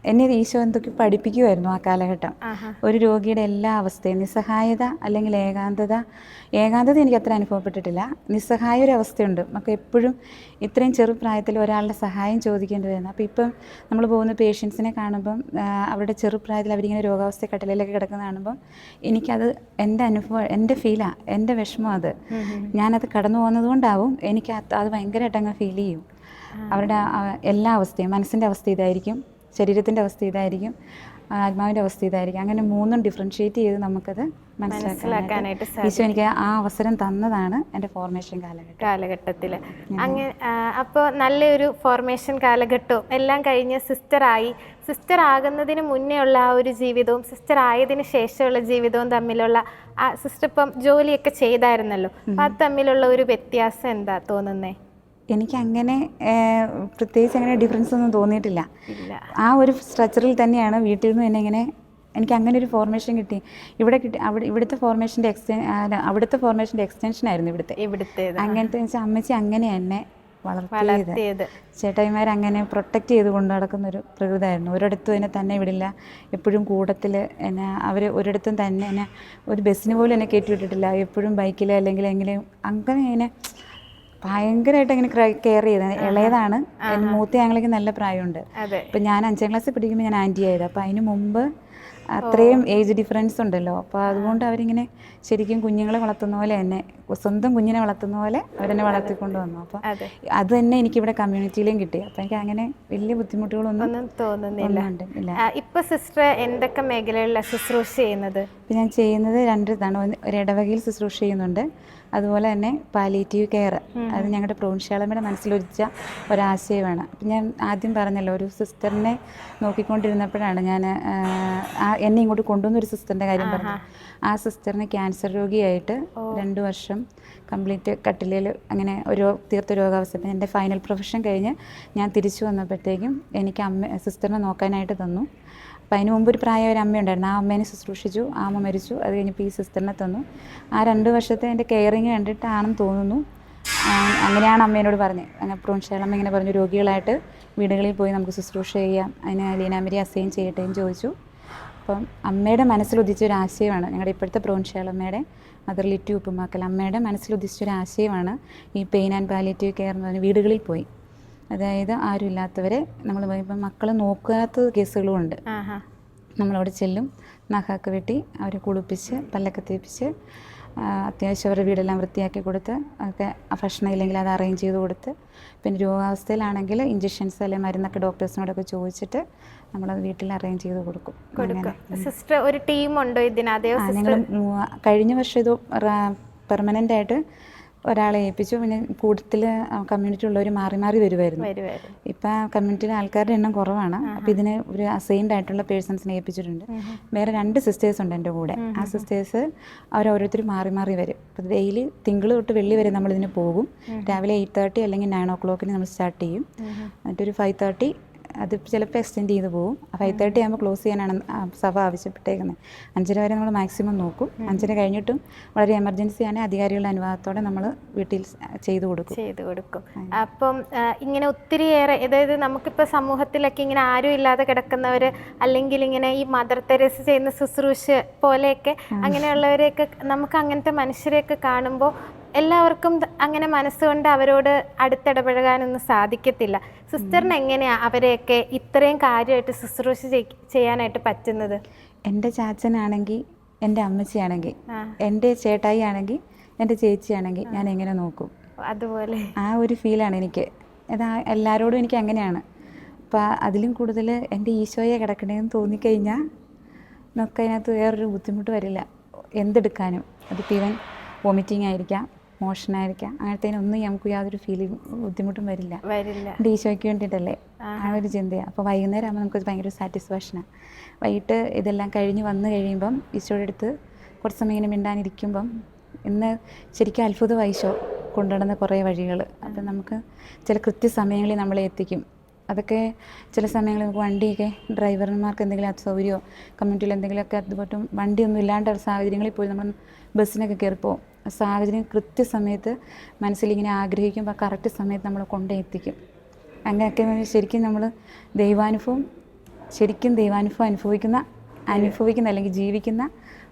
എന്നെ ഈശോ എന്തൊക്കെ പഠിപ്പിക്കുമായിരുന്നു ആ കാലഘട്ടം. ഒരു രോഗിയുടെ എല്ലാ അവസ്ഥയും നിസ്സഹായത അല്ലെങ്കിൽ ഏകാന്തത ഏകാന്തത എനിക്ക് അത്ര അനുഭവപ്പെട്ടിട്ടില്ല. നിസ്സഹായ ഒരു അവസ്ഥയുണ്ട്. നമുക്ക് എപ്പോഴും ഇത്രയും ചെറുപ്രായത്തിൽ ഒരാളുടെ സഹായം ചോദിക്കേണ്ടി വരുന്നത് അപ്പോൾ ഇപ്പം നമ്മൾ പോകുന്ന പേഷ്യൻസിനെ കാണുമ്പം അവരുടെ ചെറുപ്രായത്തിൽ അവരിങ്ങനെ രോഗാവസ്ഥ കട്ടിലയിലൊക്കെ കിടക്കുന്ന കാണുമ്പം എനിക്കത് എന്റെ അനുഭവം എന്റെ ഫീലാണ് എന്റെ വിഷമം അത്. ഞാനത് കടന്നു പോകുന്നതുകൊണ്ടാവും എനിക്ക് അത് അത് ഭയങ്കരമായിട്ട് അങ്ങ് ഫീൽ ചെയ്യും. അവരുടെ എല്ലാ അവസ്ഥയും മനസ്സിന്റെ അവസ്ഥ ഇതായിരിക്കും. ശരീരത്തിന്റെ അവസ്ഥ ഇതായിരിക്കും ആത്മാവിന്റെ അവസ്ഥ ഇതായിരിക്കും. അങ്ങനെ മൂന്നും ഡിഫറൻഷ്യേറ്റ് ചെയ്ത് നമുക്കത് മനസ്സിലാക്കാനായിട്ട് ഈശോ എനിക്ക് ആ അവസരം തന്നതാണ് എന്റെ ഫോർമേഷൻ കാലഘട്ടം. കാലഘട്ടത്തിൽ അങ്ങനെ അപ്പോൾ നല്ലൊരു ഫോർമേഷൻ കാലഘട്ടവും എല്ലാം കഴിഞ്ഞ് സിസ്റ്ററായി സിസ്റ്റർ ആകുന്നതിന് മുന്നേ ഉള്ള ആ ഒരു ജീവിതവും സിസ്റ്റർ ആയതിന് ശേഷമുള്ള ജീവിതവും തമ്മിലുള്ള ആ സിസ്റ്റർ ഇപ്പം ജോലിയൊക്കെ ചെയ്തായിരുന്നല്ലോ. അപ്പം അത് തമ്മിലുള്ള ഒരു വ്യത്യാസം എന്താ തോന്നുന്നേ? എനിക്ക് അങ്ങനെ പ്രത്യേകിച്ച് അങ്ങനെ ഡിഫറൻസ് ഒന്നും തോന്നിയിട്ടില്ല. ആ ഒരു സ്ട്രക്ചറിൽ തന്നെയാണ് വീട്ടിൽ നിന്ന് തന്നെ ഇങ്ങനെ എനിക്ക് അങ്ങനെ ഒരു ഫോർമേഷൻ കിട്ടി. ഇവിടെ കിട്ടി അവിടെ ഇവിടുത്തെ ഫോർമേഷന്റെ എക്സ്റ്റെ അവിടുത്തെ ഫോർമേഷന്റെ എക്സ്റ്റൻഷൻ ആയിരുന്നു ഇവിടുത്തെ. ഇവിടുത്തെ അങ്ങനത്തെ വെച്ചാൽ അമ്മച്ചി അങ്ങനെ എന്നെ വളർത്തിയത്. ചേട്ടായിമാർ അങ്ങനെ പ്രൊട്ടക്റ്റ് ചെയ്ത് കൊണ്ടു നടക്കുന്ന ഒരു പ്രകൃതമായിരുന്നു ഒരിടത്തും എന്നെ തന്നെ വിടില്ല. എപ്പോഴും കൂടത്തിൽ എന്നെ അവർ ഒരിടത്തും തന്നെ എന്നെ ഒരു ബസ്സിന് പോലും എന്നെ കയറ്റി വിട്ടിട്ടില്ല. എപ്പോഴും ബൈക്കിൽ അല്ലെങ്കിൽ എങ്കിലും അങ്ങനെ ഇങ്ങനെ ഭയങ്കരമായിട്ട് അങ്ങനെ കെയർ ചെയ്ത് ഇളയതാണ്. മൂത്ത ഞങ്ങൾക്ക് നല്ല പ്രായമുണ്ട്. അതെ. ഞാൻ അഞ്ചാം ക്ലാസ്സിൽ പഠിക്കുമ്പോൾ ഞാൻ ആന്റി ആയത്. അപ്പോൾ അതിന് മുമ്പ് അത്രയും ഏജ് ഡിഫറൻസ് ഉണ്ടല്ലോ. അപ്പോൾ അതുകൊണ്ട് അവരിങ്ങനെ ശരിക്കും കുഞ്ഞുങ്ങളെ വളർത്തുന്ന പോലെ തന്നെ സ്വന്തം കുഞ്ഞിനെ വളർത്തുന്ന പോലെ അവരെന്നെ വളർത്തിക്കൊണ്ട് വന്നു. അപ്പോൾ അത്. തന്നെ എനിക്ക് ഇവിടെ കമ്മ്യൂണിറ്റിയിലും കിട്ടി. അപ്പോൾ എനിക്ക് അങ്ങനെ വലിയ ബുദ്ധിമുട്ടുകളൊന്നും തോന്നുന്നില്ല. ഇപ്പൊ സിസ്റ്റർ എന്തൊക്കെ മേഖലകളിലാണ് ശുശ്രൂഷ ചെയ്യുന്നത്? ഇപ്പം ഞാൻ ചെയ്യുന്നത് രണ്ട് ഇതാണ്. ഒരു ഇടവകയിൽ ശുശ്രൂഷ ചെയ്യുന്നുണ്ട്. അതുപോലെ തന്നെ പാലിയേറ്റീവ് കെയർ അത് ഞങ്ങളുടെ പ്രൊവിൻഷ്യാളമ്മയുടെ മനസ്സിലൊരിച്ച ഒരാശയമാണ്. അപ്പം ഞാൻ ആദ്യം പറഞ്ഞല്ലോ ഒരു സിസ്റ്ററിനെ നോക്കിക്കൊണ്ടിരുന്നപ്പോഴാണ് ഞാൻ എന്നെ ഇങ്ങോട്ട് കൊണ്ടുവന്ന ഒരു സിസ്റ്ററിന്റെ കാര്യം പറഞ്ഞു ആ സിസ്റ്ററിന് ക്യാൻസർ രോഗിയായിട്ട് രണ്ട് വർഷം കംപ്ലീറ്റ് കട്ടിലിൽ അങ്ങനെ ഒരു തീർത്ത രോഗാവസ്ഥ. എന്റെ ഫൈനൽ പ്രൊഫഷൻ കഴിഞ്ഞ് ഞാൻ തിരിച്ചു വന്നപ്പോഴത്തേക്കും എനിക്ക് അമ്മ സിസ്റ്ററിനെ നോക്കാനായിട്ട് തന്നു. അപ്പോൾ അതിന് മുമ്പ് ഒരു പ്രായ ഒരു അമ്മയുണ്ടായിരുന്നു. ആ അമ്മേനെ ശുശ്രൂഷിച്ചു ആ അമ്മ മരിച്ചു. അത് കഴിഞ്ഞപ്പോൾ ഈ സിസ്റ്ററിനെ തന്നു. ആ രണ്ട് വർഷത്തെ എന്റെ കെയറിങ് കണ്ടിട്ടാണെന്ന് തോന്നുന്നു. അങ്ങനെയാണ് അമ്മേനോട് പറഞ്ഞത്. അങ്ങനെ പ്രൊൻഷാളമ്മ ഇങ്ങനെ പറഞ്ഞു രോഗികളായിട്ട് വീടുകളിൽ പോയി നമുക്ക് ശുശ്രൂഷ ചെയ്യാം. അതിന് ലീനാമരി അസൈൻ ചെയ്യട്ടെ എന്ന് ചോദിച്ചു. അപ്പം അമ്മയുടെ മനസ്സിലുദിച്ച ഒരു ആശയമാണ്. ഞങ്ങളുടെ ഇപ്പോഴത്തെ പ്രോൺഷാളമ്മയുടെ മദർ ലിറ്റി ഉപ്പുമാക്കൽ അമ്മയുടെ മനസ്സിലുദിച്ച ഒരു ആശയമാണ് ഈ പെയിൻ ആൻഡ് പാലിയേറ്റീവ് കെയർ എന്ന് പറഞ്ഞ വീടുകളിൽ പോയി. അതായത് ആരും ഇല്ലാത്തവരെ നമ്മൾ ഇപ്പം മക്കൾ നോക്കാത്ത കേസുകളും ഉണ്ട് നമ്മളവിടെ ചെല്ലും നഖമൊക്കെ വെട്ടി അവരെ കുളിപ്പിച്ച് പല്ലൊക്കെ തേപ്പിച്ച് അത്യാവശ്യം അവരുടെ വീടെല്ലാം വൃത്തിയാക്കി കൊടുത്ത് ഒക്കെ ഭക്ഷണം ഇല്ലെങ്കിൽ അത് അറേഞ്ച് ചെയ്ത് കൊടുത്ത് പിന്നെ രോഗാവസ്ഥയിലാണെങ്കിൽ ഇഞ്ചക്ഷൻസ് അല്ലെങ്കിൽ മരുന്നൊക്കെ ഡോക്ടേഴ്സിനോടൊക്കെ ചോദിച്ചിട്ട് നമ്മളത് വീട്ടിൽ അറേഞ്ച് ചെയ്ത് കൊടുക്കും. സിസ്റ്റർ ഒരു ടീമുണ്ടോ ഇതിന് നിങ്ങൾ കഴിഞ്ഞ വർഷം ഇത് പെർമനന്റ് ആയിട്ട് ഒരാളെ ഏൽപ്പിച്ചു. പിന്നെ കൂടുതൽ കമ്മ്യൂണിറ്റി ഉള്ളവർ മാറി മാറി വരുമായിരുന്നു ഇപ്പൊ കമ്മ്യൂണിറ്റിയിലെ ആൾക്കാരുടെ എണ്ണം കുറവാണ്. അപ്പൊ ഇതിന് ഒരു അസൈൻഡ് ആയിട്ടുള്ള പേഴ്സൺസിനെ ഏൽപ്പിച്ചിട്ടുണ്ട്. വേറെ രണ്ട് സിസ്റ്റേഴ്സ് ഉണ്ട് എന്റെ കൂടെ. ആ സിസ്റ്റേഴ്സ് അവർ മാറി മാറി വരും. അപ്പോൾ ഡെയിലി തിങ്കൾ തൊട്ട് വെള്ളി വരെ നമ്മളിതിന് പോകും. രാവിലെ എയ്റ്റ് തേർട്ടി അല്ലെങ്കിൽ നയൻ ഓ ക്ലോക്കിന് നമ്മൾ സ്റ്റാർട്ട് ചെയ്യും. എന്നിട്ടൊരു ഫൈവ് തേർട്ടി അത് ചിലപ്പോൾ എക്സ്റ്റെൻഡ് ചെയ്ത് പോകും ഫൈവ് തേർട്ടി ആകുമ്പോൾ ക്ലോസ് ചെയ്യാനാണ് സഭ ആവശ്യപ്പെട്ടേക്കുന്നത്. അഞ്ചര വരെ നമ്മൾ മാക്സിമം നോക്കും. അഞ്ചര കഴിഞ്ഞിട്ടും വളരെ എമർജൻസി ആണ്. അധികാരികളുടെ അനുവാദത്തോടെ നമ്മൾ വീട്ടിൽ ചെയ്തു കൊടുക്കും. ചെയ്തു കൊടുക്കും. അപ്പം ഇങ്ങനെ ഒത്തിരിയേറെ അതായത് നമുക്കിപ്പോൾ സമൂഹത്തിലൊക്കെ ഇങ്ങനെ ആരും ഇല്ലാതെ കിടക്കുന്നവർ അല്ലെങ്കിൽ ഇങ്ങനെ ഈ മദർ തെരേസ ചെയ്യുന്ന ശുശ്രൂഷ പോലെയൊക്കെ അങ്ങനെയുള്ളവരെയൊക്കെ നമുക്ക് അങ്ങനത്തെ മനുഷ്യരെയൊക്കെ കാണുമ്പോൾ എല്ലാവർക്കും അങ്ങനെ മനസ്സുകൊണ്ട് അവരോട് അടുത്തിടപഴകാനൊന്നും സാധിക്കത്തില്ല. സിസ്റ്ററിന് എങ്ങനെയാണ് അവരെയൊക്കെ ഇത്രയും കാര്യമായിട്ട് ശുശ്രൂഷ ചെയ്- ചെയ്യാനായിട്ട് പറ്റുന്നത്? എന്റെ ചാച്ചനാണെങ്കിൽ എന്റെ അമ്മച്ചിയാണെങ്കിൽ. എന്റെ ചേട്ടായി ആണെങ്കിൽ എന്റെ ചേച്ചിയാണെങ്കിൽ ഞാൻ എങ്ങനെ നോക്കും. അതുപോലെ. ആ ഒരു ഫീലാണ് എനിക്ക്. അതാ എല്ലാവരോടും എനിക്ക് അങ്ങനെയാണ്. അപ്പോൾ അതിലും കൂടുതൽ എന്റെ ഈശോയെ കിടക്കണേന്ന് തോന്നിക്കഴിഞ്ഞാൽ നമുക്ക് അതിനകത്ത് വേറൊരു ബുദ്ധിമുട്ട് വരില്ല. എന്തെടുക്കാനും. അതിപ്പോൾ ഇവൻ വോമിറ്റിംഗ് ആയിരിക്കാം. മോഷനായിരിക്കാം അങ്ങനത്തേനൊന്നും നമുക്ക് യാതൊരു ഫീലിംഗ് ബുദ്ധിമുട്ടും വരില്ല. വരില്ല. ഈശോയ്ക്ക് വേണ്ടിയിട്ടല്ലേ ആ. ഒരു ചിന്തയാണ് അപ്പോൾ വൈകുന്നേരം ആകുമ്പോൾ നമുക്ക് ഭയങ്കര സാറ്റിസ്ഫാക്ഷനാണ് വൈകിട്ട് ഇതെല്ലാം കഴിഞ്ഞ് വന്നു കഴിയുമ്പം ഈശോയുടെ അടുത്ത് കുറച്ച് സമയം ഇങ്ങനെ മിണ്ടാനിരിക്കുമ്പം ഇന്ന് ശരിക്കും അത്ഭുത വൈശോ കൊണ്ടുനടന്ന കുറേ വഴികൾ. അപ്പം നമുക്ക് ചില കൃത്യസമയങ്ങളിൽ നമ്മളെ എത്തിക്കും. അതൊക്കെ ചില സമയങ്ങളിൽ നമുക്ക് വണ്ടിയൊക്കെ ഡ്രൈവർമാർക്ക് എന്തെങ്കിലും അസൗകര്യമോ കമ്മ്യൂണിറ്റിയിൽ എന്തെങ്കിലുമൊക്കെ അതുപോലെ വണ്ടിയൊന്നും ഇല്ലാണ്ട സാഹചര്യങ്ങളിൽ പോയി നമ്മൾ ബസ്സിനൊക്കെ കയറിപ്പോവും. സാഹചര്യം കൃത്യസമയത്ത് മനസ്സിലിങ്ങനെ ആഗ്രഹിക്കുമ്പോൾ കറക്റ്റ് സമയത്ത് നമ്മൾ കൊണ്ടെത്തിക്കും അങ്ങനെയൊക്കെ ശരിക്കും നമ്മൾ ദൈവാനുഭവം ശരിക്കും ദൈവാനുഭവം അനുഭവിക്കുന്ന അനുഭവിക്കുന്ന അല്ലെങ്കിൽ ജീവിക്കുന്ന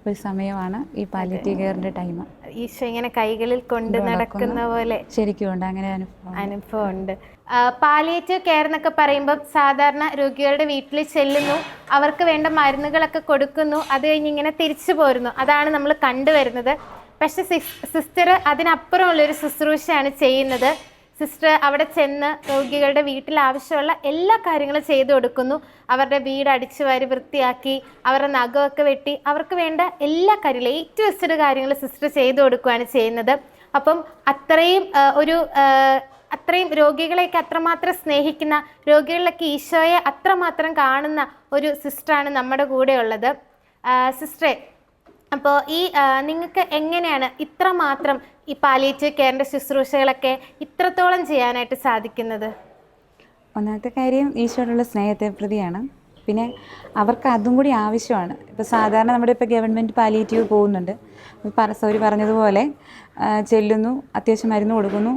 ഒരു സമയമാണ് ഈ പാലിയേറ്റീവ് കെയറിന്റെ ടൈം ഈശോ ഇങ്ങനെ കൈകളിൽ കൊണ്ട് നടക്കുന്ന പോലെ ശരിക്കും ഉണ്ട്. അങ്ങനെ അനുഭവം ഉണ്ട്. പാലിയേറ്റീവ് കെയർ എന്നൊക്കെ പറയുമ്പോൾ സാധാരണ രോഗികളുടെ വീട്ടിൽ ചെല്ലുന്നു അവർക്ക് വേണ്ട മരുന്നുകളൊക്കെ കൊടുക്കുന്നു അത് കഴിഞ്ഞ് ഇങ്ങനെ തിരിച്ചു പോരുന്നു. അതാണ് നമ്മൾ കണ്ടുവരുന്നത്. പക്ഷെ സിസ്റ്റർ അതിനപ്പുറമുള്ളൊരു ശുശ്രൂഷയാണ് ചെയ്യുന്നത്. സിസ്റ്റർ അവിടെ ചെന്ന് രോഗികളുടെ വീട്ടിൽ ആവശ്യമുള്ള എല്ലാ കാര്യങ്ങളും ചെയ്തു കൊടുക്കുന്നു. അവരുടെ വീട് അടിച്ചു വാരി വൃത്തിയാക്കി അവരുടെ നഖമൊക്കെ വെട്ടി അവർക്ക് വേണ്ട എല്ലാ കാര്യങ്ങളും ഏറ്റവും വെസ്റ്റഡ് കാര്യങ്ങൾ സിസ്റ്റർ ചെയ്തു കൊടുക്കുകയാണ് ചെയ്യുന്നത്. അപ്പം അത്രയും ഒരു അത്രയും രോഗികളെയൊക്കെ അത്രമാത്രം സ്നേഹിക്കുന്ന രോഗികളിലൊക്കെ ഈശോയെ അത്രമാത്രം കാണുന്ന ഒരു സിസ്റ്ററാണ് നമ്മുടെ കൂടെ ഉള്ളത് സിസ്റ്ററെ അപ്പോൾ ഈ നിങ്ങൾക്ക് എങ്ങനെയാണ് ഇത്രമാത്രം ഈ പാലിയേറ്റീവ് കെയറിന്റെ ശുശ്രൂഷകളൊക്കെ ഇത്രത്തോളം ചെയ്യാനായിട്ട് സാധിക്കുന്നത്? ഒന്നാമത്തെ കാര്യം ഈശോയോടുള്ള സ്നേഹത്തെ പ്രതിയാണ്. പിന്നെ അവർക്ക് അതും കൂടി ആവശ്യമാണ്. ഇപ്പോൾ സാധാരണ നമ്മുടെ ഇപ്പോൾ ഗവൺമെന്റ് പാലിയേറ്റീവ് പോകുന്നുണ്ട്. സൗരി പറഞ്ഞതുപോലെ ചെല്ലുന്നു അത്യാവശ്യം മരുന്ന് കൊടുക്കുന്നു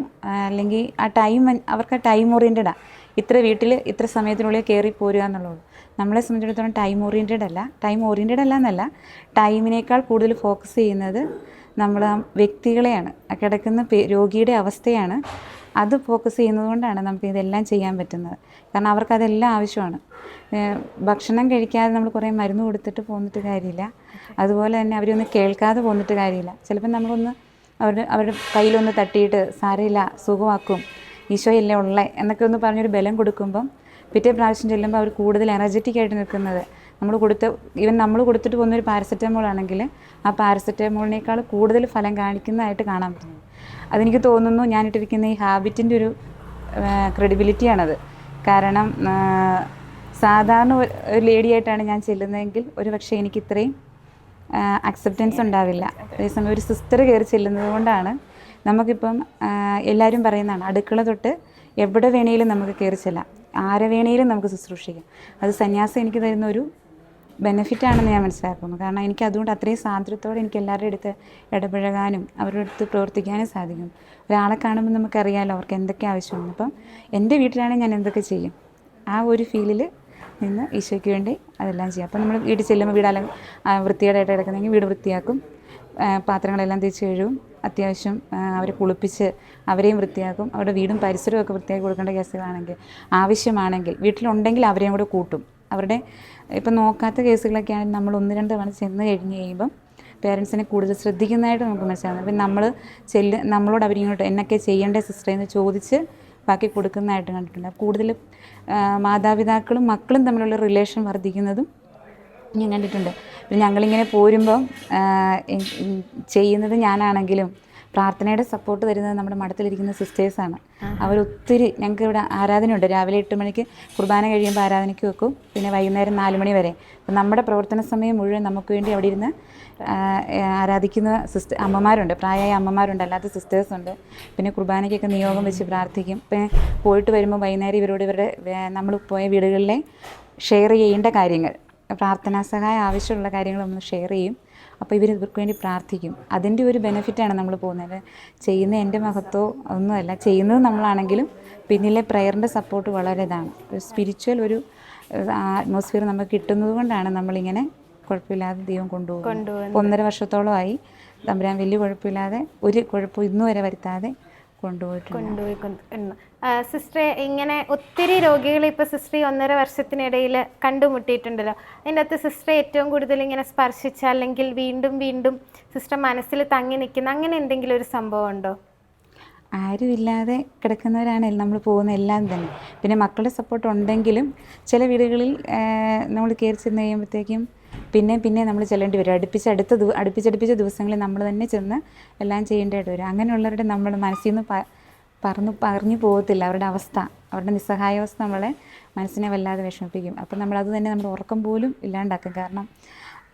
അല്ലെങ്കിൽ ആ ടൈം അവർക്ക് ആ ടൈം ഓറിയന്റഡാണ് ഇത്ര വീട്ടിൽ ഇത്ര സമയത്തിനുള്ളിൽ കയറി പോരുക എന്നുള്ളൂ നമ്മളെ സംബന്ധിച്ചിടത്തോളം ടൈം ഓറിയന്റഡ് അല്ല. ടൈം ഓറിയന്റഡ് അല്ല എന്നല്ല ടൈമിനേക്കാൾ കൂടുതൽ ഫോക്കസ് ചെയ്യുന്നത് നമ്മൾ വ്യക്തികളെയാണ്. കിടക്കുന്ന രോഗിയുടെ അവസ്ഥയാണ്. അത് ഫോക്കസ് ചെയ്യുന്നതുകൊണ്ടാണ് നമുക്ക് ഇതെല്ലാം ചെയ്യാൻ പറ്റുന്നത്. കാരണം അവർക്ക് അതെല്ലാം ആവശ്യമാണ്. ഭക്ഷണം കഴിക്കാതെ നമ്മൾ കുറേ മരുന്ന് കൊടുത്തിട്ട് പോന്നിട്ട് കാര്യമില്ല. അതുപോലെ തന്നെ അവരൊന്ന് കേൾക്കാതെ പോന്നിട്ട് കാര്യമില്ല. ചിലപ്പോൾ നമ്മളൊന്ന് അവരുടെ അവരുടെ കയ്യിലൊന്ന് തട്ടിയിട്ട് സാരമില്ല സുഖമാക്കും ഈശോയല്ലേ ഉള്ളേ എന്നൊക്കെ ഒന്ന് പറഞ്ഞൊരു ബലം കൊടുക്കുമ്പം പിറ്റേ പ്രാവശ്യം ചെല്ലുമ്പോൾ അവർ കൂടുതൽ എനർജറ്റിക് ആയിട്ട് നിൽക്കുന്നത്. നമ്മൾ കൊടുത്ത ഈവൻ നമ്മൾ കൊടുത്തിട്ട് പോകുന്ന ഒരു പാരസെറ്റമോൾ ആണെങ്കിൽ ആ പാരസെറ്റമോളിനേക്കാൾ കൂടുതൽ ഫലം കാണിക്കുന്നതായിട്ട് കാണാൻ പറ്റുന്നത് അതെനിക്ക് തോന്നുന്നു ഞാനിട്ടിരിക്കുന്ന ഈ ഹാബിറ്റിന്റെ ഒരു ക്രെഡിബിലിറ്റിയാണത് കാരണം സാധാരണ ഒരു ലേഡി ആയിട്ടാണ് ഞാൻ ചെല്ലുന്നതെങ്കിൽ ഒരു പക്ഷേ എനിക്ക് ഇത്രയും അക്സെപ്റ്റൻസ് ഉണ്ടാവില്ല. അതേസമയം ഒരു സിസ്റ്റർ കയറി ചെല്ലുന്നത് കൊണ്ടാണ് നമുക്കിപ്പം എല്ലാവരും പറയുന്നതാണ് അടുക്കള തൊട്ട് എവിടെ വേണേലും നമുക്ക് കയറി ചെല്ലാം. ആരെ വേണേലും നമുക്ക് ശുശ്രൂഷിക്കാം. അത് സന്യാസം എനിക്ക് തരുന്ന ഒരു ബെനിഫിറ്റ് ആണെന്ന് ഞാൻ മനസ്സിലാക്കുന്നു. കാരണം എനിക്ക് അതുകൊണ്ട് അത്രയും സ്വാതന്ത്ര്യത്തോടെ എനിക്ക് എല്ലാവരുടെ അടുത്ത് ഇടപഴകാനും അവരുടെ അടുത്ത് പ്രവർത്തിക്കാനും സാധിക്കും. ഒരാളെ കാണുമ്പോൾ നമുക്കറിയാമല്ലോ അവർക്ക് എന്തൊക്കെ ആവശ്യമാണ്. അപ്പം എന്റെ വീട്ടിലാണെങ്കിൽ ഞാൻ എന്തൊക്കെ ചെയ്യും. ആ ഒരു ഫീലിൽ നിന്ന് ഈശോയ്ക്ക് വേണ്ടി അതെല്ലാം ചെയ്യാം. അപ്പം നമ്മൾ വീട്ടിൽ ചെല്ലുമ്പോൾ വീടെല്ലാം വൃത്തികേടായിട്ട് കിടക്കുന്നെങ്കിൽ വീട് വൃത്തിയാക്കും. പാത്രങ്ങളെല്ലാം തിരിച്ചു കഴുകും. അത്യാവശ്യം അവരെ കുളിപ്പിച്ച് അവരെയും വൃത്തിയാക്കും. അവരുടെ വീടും പരിസരവും ഒക്കെ വൃത്തിയാക്കി കൊടുക്കേണ്ട കേസുകളാണെങ്കിൽ ആവശ്യമാണെങ്കിൽ വീട്ടിലുണ്ടെങ്കിൽ അവരെയും കൂടെ കൂട്ടും. അവരുടെ ഇപ്പം നോക്കാത്ത കേസുകളൊക്കെ ആണെങ്കിൽ നമ്മൾ ഒന്ന് രണ്ട് തവണ ചെന്ന് കഴിഞ്ഞ് കഴിയുമ്പം പേരൻസിനെ കൂടുതൽ ശ്രദ്ധിക്കുന്നതായിട്ട് നമുക്ക് മനസ്സിലാകും. അപ്പം നമ്മൾ ചെല്ല് നമ്മളോട് അവരിങ്ങോട്ട് എന്നൊക്കെ ചെയ്യേണ്ട സിസ്റ്റർ എന്ന് ചോദിച്ച് ബാക്കി കൊടുക്കുന്നതായിട്ട് കണ്ടിട്ടുണ്ട്. കൂടുതലും മാതാപിതാക്കളും മക്കളും തമ്മിലുള്ള റിലേഷൻ വർദ്ധിക്കുന്നതും ഞാൻ കണ്ടിട്ടുണ്ട്. പിന്നെ ഞങ്ങളിങ്ങനെ പോരുമ്പം ആ, എ- ഉം, ചെയ്യുന്നത് ഞാനാണെങ്കിലും പ്രാർത്ഥനയുടെ സപ്പോർട്ട് തരുന്നത് നമ്മുടെ മഠത്തിലിരിക്കുന്ന സിസ്റ്റേഴ്സാണ് അവരൊത്തിരി ഞങ്ങൾക്ക് ഇവിടെ ആരാധനയുണ്ട്. രാവിലെ എട്ട് മണിക്ക് കുർബാന കഴിയുമ്പോൾ ആരാധനയ്ക്ക് വെക്കും. പിന്നെ വൈകുന്നേരം നാല് മണി വരെ. അപ്പം നമ്മുടെ പ്രവർത്തന സമയം മുഴുവൻ നമുക്ക് വേണ്ടി അവിടെ ഇരുന്ന് ആരാധിക്കുന്ന സിസ്റ്റർ അമ്മമാരുണ്ട്. പ്രായമായ അമ്മമാരുണ്ട്. അല്ലാത്ത സിസ്റ്റേഴ്സുണ്ട് പിന്നെ കുർബാനയ്ക്കൊക്കെ നിയോഗം വെച്ച് പ്രാർത്ഥിക്കും. പിന്നെ പോയിട്ട് വരുമ്പോൾ വൈകുന്നേരം ഇവരോട് ഇവരുടെ നമ്മൾ പോയ വീടുകളിലെ ഷെയർ ചെയ്യേണ്ട കാര്യങ്ങൾ. പ്രാർത്ഥനാ സഹായം ആവശ്യമുള്ള കാര്യങ്ങൾ നമ്മൾ ഷെയർ ചെയ്യും. അപ്പോൾ ഇവർ ഇവർക്ക് വേണ്ടി പ്രാർത്ഥിക്കും. അതിന്റെ ഒരു ബെനിഫിറ്റാണ് നമ്മൾ പോകുന്നത്. ചെയ്യുന്ന എന്റെ മഹത്വം ഒന്നുമല്ല ചെയ്യുന്നത് നമ്മളാണെങ്കിലും പിന്നിലെ പ്രയറിന്റെ സപ്പോർട്ട് വളരെ ഇതാണ്. ഒരു സ്പിരിച്വൽ ഒരു അറ്റ്മോസ്ഫിയർ നമുക്ക് കിട്ടുന്നത് കൊണ്ടാണ് നമ്മളിങ്ങനെ കുഴപ്പമില്ലാതെ ദൈവം. ഇപ്പോൾ ഒന്നര വർഷത്തോളമായി തമ്പുരാൻ വലിയ കുഴപ്പമില്ലാതെ ഒരു കുഴപ്പം ഇന്നു വരെ വരുത്താതെ കൊണ്ടുപോയിട്ടുണ്ട്. കൊണ്ടുപോയി സിസ്റ്ററെ ഇങ്ങനെ ഒത്തിരി രോഗികളെ ഇപ്പോൾ സിസ്റ്റർ ഒന്നര വർഷത്തിനിടയിൽ കണ്ടുമുട്ടിയിട്ടുണ്ടല്ലോ. അതിന്റെ അകത്ത് സിസ്റ്ററെ ഏറ്റവും കൂടുതൽ ഇങ്ങനെ സ്പർശിച്ച അല്ലെങ്കിൽ വീണ്ടും വീണ്ടും സിസ്റ്റർ മനസ്സിൽ തങ്ങി നിൽക്കുന്ന അങ്ങനെ എന്തെങ്കിലും ഒരു സംഭവം ഉണ്ടോ? ആരുമില്ലാതെ കിടക്കുന്നവരാണ് നമ്മൾ പോകുന്ന എല്ലാം തന്നെ. പിന്നെ മക്കളുടെ സപ്പോർട്ട് ഉണ്ടെങ്കിലും ചില വീടുകളിൽ നമ്മൾ കയറി ചെന്ന് കഴിയുമ്പോഴത്തേക്കും പിന്നെ പിന്നെ നമ്മൾ ചെല്ലേണ്ടി വരും. അടുപ്പിച്ച് അടുത്ത അടുപ്പിച്ചടുപ്പിച്ച ദിവസങ്ങളിൽ നമ്മൾ തന്നെ ചെന്ന് എല്ലാം ചെയ്യേണ്ടതായിട്ട് വരും. അങ്ങനെയുള്ളവരുടെ നമ്മൾ മനസ്സിൽ നിന്ന് പ പറന്ന് പറഞ്ഞു പോകത്തില്ല. അവരുടെ അവസ്ഥ അവരുടെ നിസ്സഹായാവസ്ഥ നമ്മളെ മനസ്സിനെ വല്ലാതെ വിഷമിപ്പിക്കും. അപ്പം നമ്മളത് തന്നെ നമ്മുടെ ഉറക്കം പോലും ഇല്ലാണ്ടാക്കും. കാരണം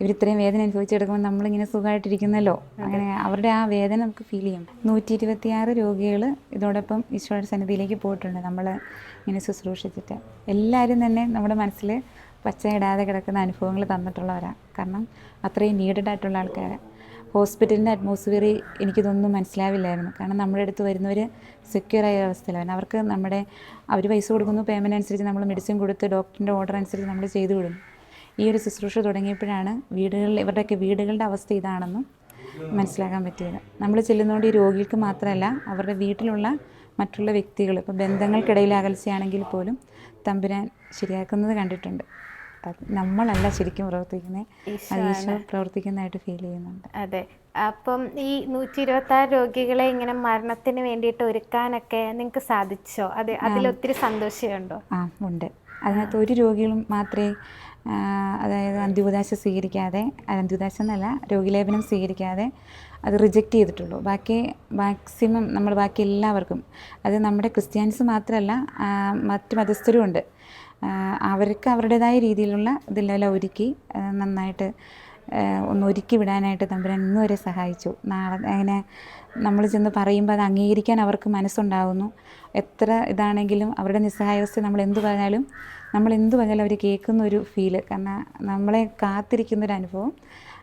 ഇവരിത്രയും വേദന അനുഭവിച്ചെടുക്കുമ്പോൾ നമ്മളിങ്ങനെ സുഖമായിട്ടിരിക്കുന്നല്ലോ. അങ്ങനെ അവരുടെ ആ വേദന നമുക്ക് ഫീൽ ചെയ്യും. നൂറ്റി ഇരുപത്തിയാറ് രോഗികൾ ഇതോടൊപ്പം ഈശോയുടെ സന്നിധിയിലേക്ക് പോയിട്ടുണ്ട് നമ്മൾ ഇങ്ങനെ ശുശ്രൂഷിച്ചിട്ട്. എല്ലാവരും തന്നെ നമ്മുടെ മനസ്സിൽ പച്ചയിടാതെ കിടക്കുന്ന അനുഭവങ്ങൾ തന്നിട്ടുള്ളവരാണ് കാരണം അത്രയും നീഡഡ് ആയിട്ടുള്ള ആൾക്കാർ ഹോസ്പിറ്റലിന്റെ അറ്റ്മോസ്ഫിയർ എനിക്കിതൊന്നും മനസ്സിലാവില്ലായിരുന്നു. കാരണം നമ്മുടെ അടുത്ത് വരുന്നവർ സെക്യൂർ ആയ അവസ്ഥയിലാണ്. അവർക്ക് നമ്മുടെ അവർ പൈസ കൊടുക്കുന്നു പേയ്മെന്റ് അനുസരിച്ച് നമ്മൾ മെഡിസിൻ കൊടുത്ത് ഡോക്ടറിന്റെ ഓർഡർ അനുസരിച്ച് നമ്മൾ ചെയ്തു വിടും ഈ ഒരു ശുശ്രൂഷ തുടങ്ങിയപ്പോഴാണ് വീടുകളിൽ ഇവരുടെയൊക്കെ വീടുകളുടെ അവസ്ഥ ഇതാണെന്നും മനസ്സിലാക്കാൻ പറ്റിയത്. നമ്മൾ ചെല്ലുന്നതുകൊണ്ട് ഈ രോഗികൾക്ക് മാത്രമല്ല അവരുടെ വീട്ടിലുള്ള മറ്റുള്ള വ്യക്തികൾ ഇപ്പോൾ ബന്ധങ്ങൾക്കിടയിൽ അകൽച്ചയാണെങ്കിൽ പോലും തമ്പുരാൻ ശരിയാക്കുന്നത് കണ്ടിട്ടുണ്ട്. നമ്മളല്ല ശരിക്കും പ്രവർത്തിക്കുന്നത് ഈശോ പ്രവർത്തിക്കുന്നതായിട്ട് ഫീൽ ചെയ്യുന്നുണ്ട്. അതെ. അപ്പം ഈ നൂറ്റി ഇരുപത്തി ആറ് രോഗികളെ ഇങ്ങനെ മരണത്തിന് വേണ്ടിയിട്ട് ഒരുക്കാനൊക്കെ നിങ്ങൾക്ക് സാധിച്ചോ? അതെ അതിലൊത്തിരി സന്തോഷമുണ്ടോ? ആ ഉണ്ട്. അതിനകത്ത് ഒരു രോഗികളും മാത്രമേ അതായത് അന്ത്യോദാശ സ്വീകരിക്കാതെ അന്ത്യോദാശ എന്നല്ല രോഗിലേപനം സ്വീകരിക്കാതെ അത് റിജക്റ്റ് ചെയ്തിട്ടുള്ളൂ. ബാക്കി മാക്സിമം നമ്മൾ ബാക്കി എല്ലാവർക്കും അത് നമ്മുടെ ക്രിസ്ത്യാനിസ് മാത്രമല്ല മറ്റു മതസ്ഥരും ഉണ്ട്. അവർക്ക് അവരുടേതായ രീതിയിലുള്ള ഇതിലെല്ലാം ഒരുക്കി നന്നായിട്ട് ഒന്ന് ഒരുക്കി വിടാനായിട്ട് തമ്പുരാൻ ഇന്ന് വരെ സഹായിച്ചു. നാളെ അങ്ങനെ നമ്മൾ ചെന്ന് പറയുമ്പോൾ അത് അംഗീകരിക്കാൻ അവർക്ക് മനസ്സുണ്ടാകുന്നു എത്ര ഇതാണെങ്കിലും അവരുടെ നിസ്സഹായാവസ്ഥ നമ്മൾ എന്ത് പറഞ്ഞാലും നമ്മൾ എന്ത് പറഞ്ഞാലും അവർ കേൾക്കുന്ന ഒരു ഫീൽ കാരണം നമ്മളെ കാത്തിരിക്കുന്നൊരു അനുഭവം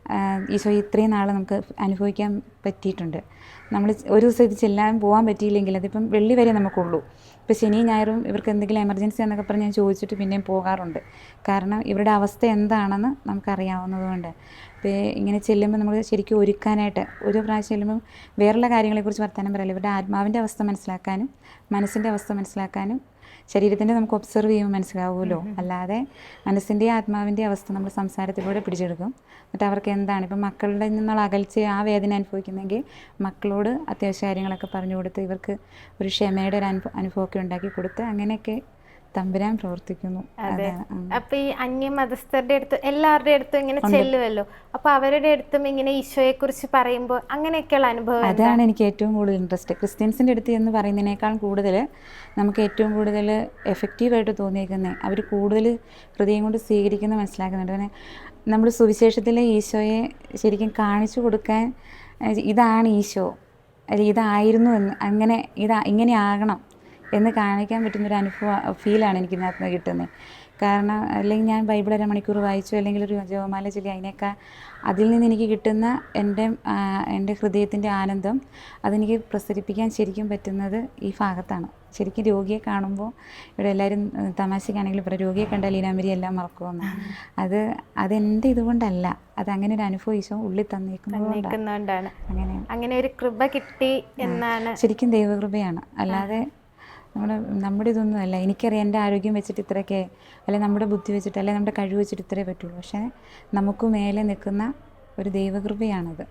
ആ, ഈശോ ഇത്രയും നാൾ നമുക്ക് അനുഭവിക്കാൻ പറ്റിയിട്ടുണ്ട്. നമ്മൾ ഒരു ദിവസം ഇത് ചെല്ലാൻ പോകാൻ പറ്റിയില്ലെങ്കിൽ അതിപ്പം വെള്ളി വരെ നമുക്കുള്ളൂ. ഇപ്പോൾ ശനി ഞായറും ഇവർക്ക് എന്തെങ്കിലും എമർജൻസി എന്നൊക്കെ പറഞ്ഞ് ഞാൻ ചോദിച്ചിട്ട് പിന്നെയും പോകാറുണ്ട്. കാരണം ഇവരുടെ അവസ്ഥ എന്താണെന്ന് നമുക്കറിയാവുന്നതുകൊണ്ട്. ഇപ്പോൾ ഇങ്ങനെ ചെല്ലുമ്പോൾ നമ്മൾ ശരിക്കും ഒരുക്കാനായിട്ട് ഒരു പ്രാവശ്യം ചെല്ലുമ്പോൾ വേറെയുള്ള കാര്യങ്ങളെക്കുറിച്ച് വർത്തമാനം പറയില്ല? ഇവരുടെ ആത്മാവിന്റെ അവസ്ഥ മനസ്സിലാക്കാനും മനസ്സിന്റെ അവസ്ഥ മനസ്സിലാക്കാനും ശരീരത്തിന്റെ നമുക്ക് ഒബ്സർവ് ചെയ്യുമ്പോൾ മനസ്സിലാവുമല്ലോ. അല്ലാതെ മനസ്സിന്റെ ആത്മാവിന്റെ അവസ്ഥ നമ്മൾ സംസാരത്തിലൂടെ പിടിച്ചെടുക്കും. എന്നിട്ട് അവർക്ക് എന്താണ്? ഇപ്പം മക്കളുടെ നിന്നുള്ള അകൽച്ച ആ വേദന അനുഭവിക്കുന്നെങ്കിൽ മക്കളോട് അത്യാവശ്യ കാര്യങ്ങളൊക്കെ പറഞ്ഞു കൊടുത്ത് ഇവർക്ക് ഒരു ക്ഷമയുടെ ഒരു അനുഭവം അനുഭവമൊക്കെ ഉണ്ടാക്കി കൊടുത്ത് അങ്ങനെയൊക്കെ തമ്പുരാൻ പ്രവർത്തിക്കുന്നു. അതെ. അപ്പൊ ഈ അന്യമതസ്ഥരുടെ അടുത്ത് എല്ലാവരുടെ അടുത്തും ഇങ്ങനെ ചെല്ലുമല്ലോ അപ്പൊ അവരുടെ അടുത്തും ഇങ്ങനെ ഈശോയെ കുറിച്ച് പറയുമ്പോൾ അങ്ങനെയൊക്കെയുള്ള അനുഭവം അതാണ് എനിക്ക് ഏറ്റവും കൂടുതൽ ഇൻട്രസ്റ്റ് ക്രിസ്ത്യൻസിന്റെ അടുത്ത് എന്ന് പറയുന്നതിനേക്കാൾ കൂടുതൽ നമുക്ക് ഏറ്റവും കൂടുതൽ എഫക്റ്റീവായിട്ട് തോന്നിയേക്കുന്നത് അവർ കൂടുതൽ ഹൃദയം കൊണ്ട് സ്വീകരിക്കുന്ന മനസ്സിലാക്കുന്നുണ്ട്. പിന്നെ നമ്മൾ സുവിശേഷത്തിലെ ഈശോയെ ശരിക്കും കാണിച്ചു കൊടുക്കാൻ ഇതാണ് ഈശോ. അല്ലെങ്കിൽ ഇതായിരുന്നു എന്ന് അങ്ങനെ ഇതാ ഇങ്ങനെ ആകണം. എന്ന് കാണിക്കാൻ പറ്റുന്നൊരു അനുഭവ ഫീലാണ് എനിക്ക് ഇതിനകത്ത് നിന്ന് കിട്ടുന്നത്. കാരണം അല്ലെങ്കിൽ ഞാൻ ബൈബിൾ അര മണിക്കൂർ വായിച്ചു അല്ലെങ്കിൽ ഒരു ജോമാല ചൊല്ലി അതിനേക്കാൾ അതിൽ നിന്ന് എനിക്ക് കിട്ടുന്ന എന്റെ എന്റെ ഹൃദയത്തിന്റെ ആനന്ദം അതെനിക്ക് പ്രസരിപ്പിക്കാൻ ശരിക്കും പറ്റുന്നത് ഈ ഭാഗത്താണ്. ശരിക്കും രോഗിയെ കാണുമ്പോൾ ഇവിടെ എല്ലാവരും തമാശക്കാണെങ്കിലും ഇവിടെ രോഗിയെ കണ്ടാൽ ഈനാമരി എല്ലാം മറക്കുമെന്ന്. അത് അതെന്റെ ഇതുകൊണ്ടല്ല. അത് അങ്ങനെ ഒരു അനുഭവം ഈശോ ഉള്ളിൽ തന്നേക്കുന്നതുകൊണ്ടാണ് അങ്ങനെ അങ്ങനെ ഒരു കൃപ കിട്ടി എന്നാണ്. ശരിക്കും ദൈവകൃപയാണ്. അല്ലാതെ നമ്മുടെ നമ്മുടെ ഇതൊന്നും അല്ല. എനിക്കറിയാം എന്റെ ആരോഗ്യം വെച്ചിട്ട് ഇത്രയൊക്കെ അല്ലെ നമ്മുടെ ബുദ്ധി വെച്ചിട്ട് അല്ലെ നമ്മുടെ കഴിവ് വെച്ചിട്ട് ഇത്രേ പറ്റുള്ളൂ. പക്ഷേ നമുക്ക് മേലെ നിൽക്കുന്ന ഒരു ദൈവകൃപയാണത്.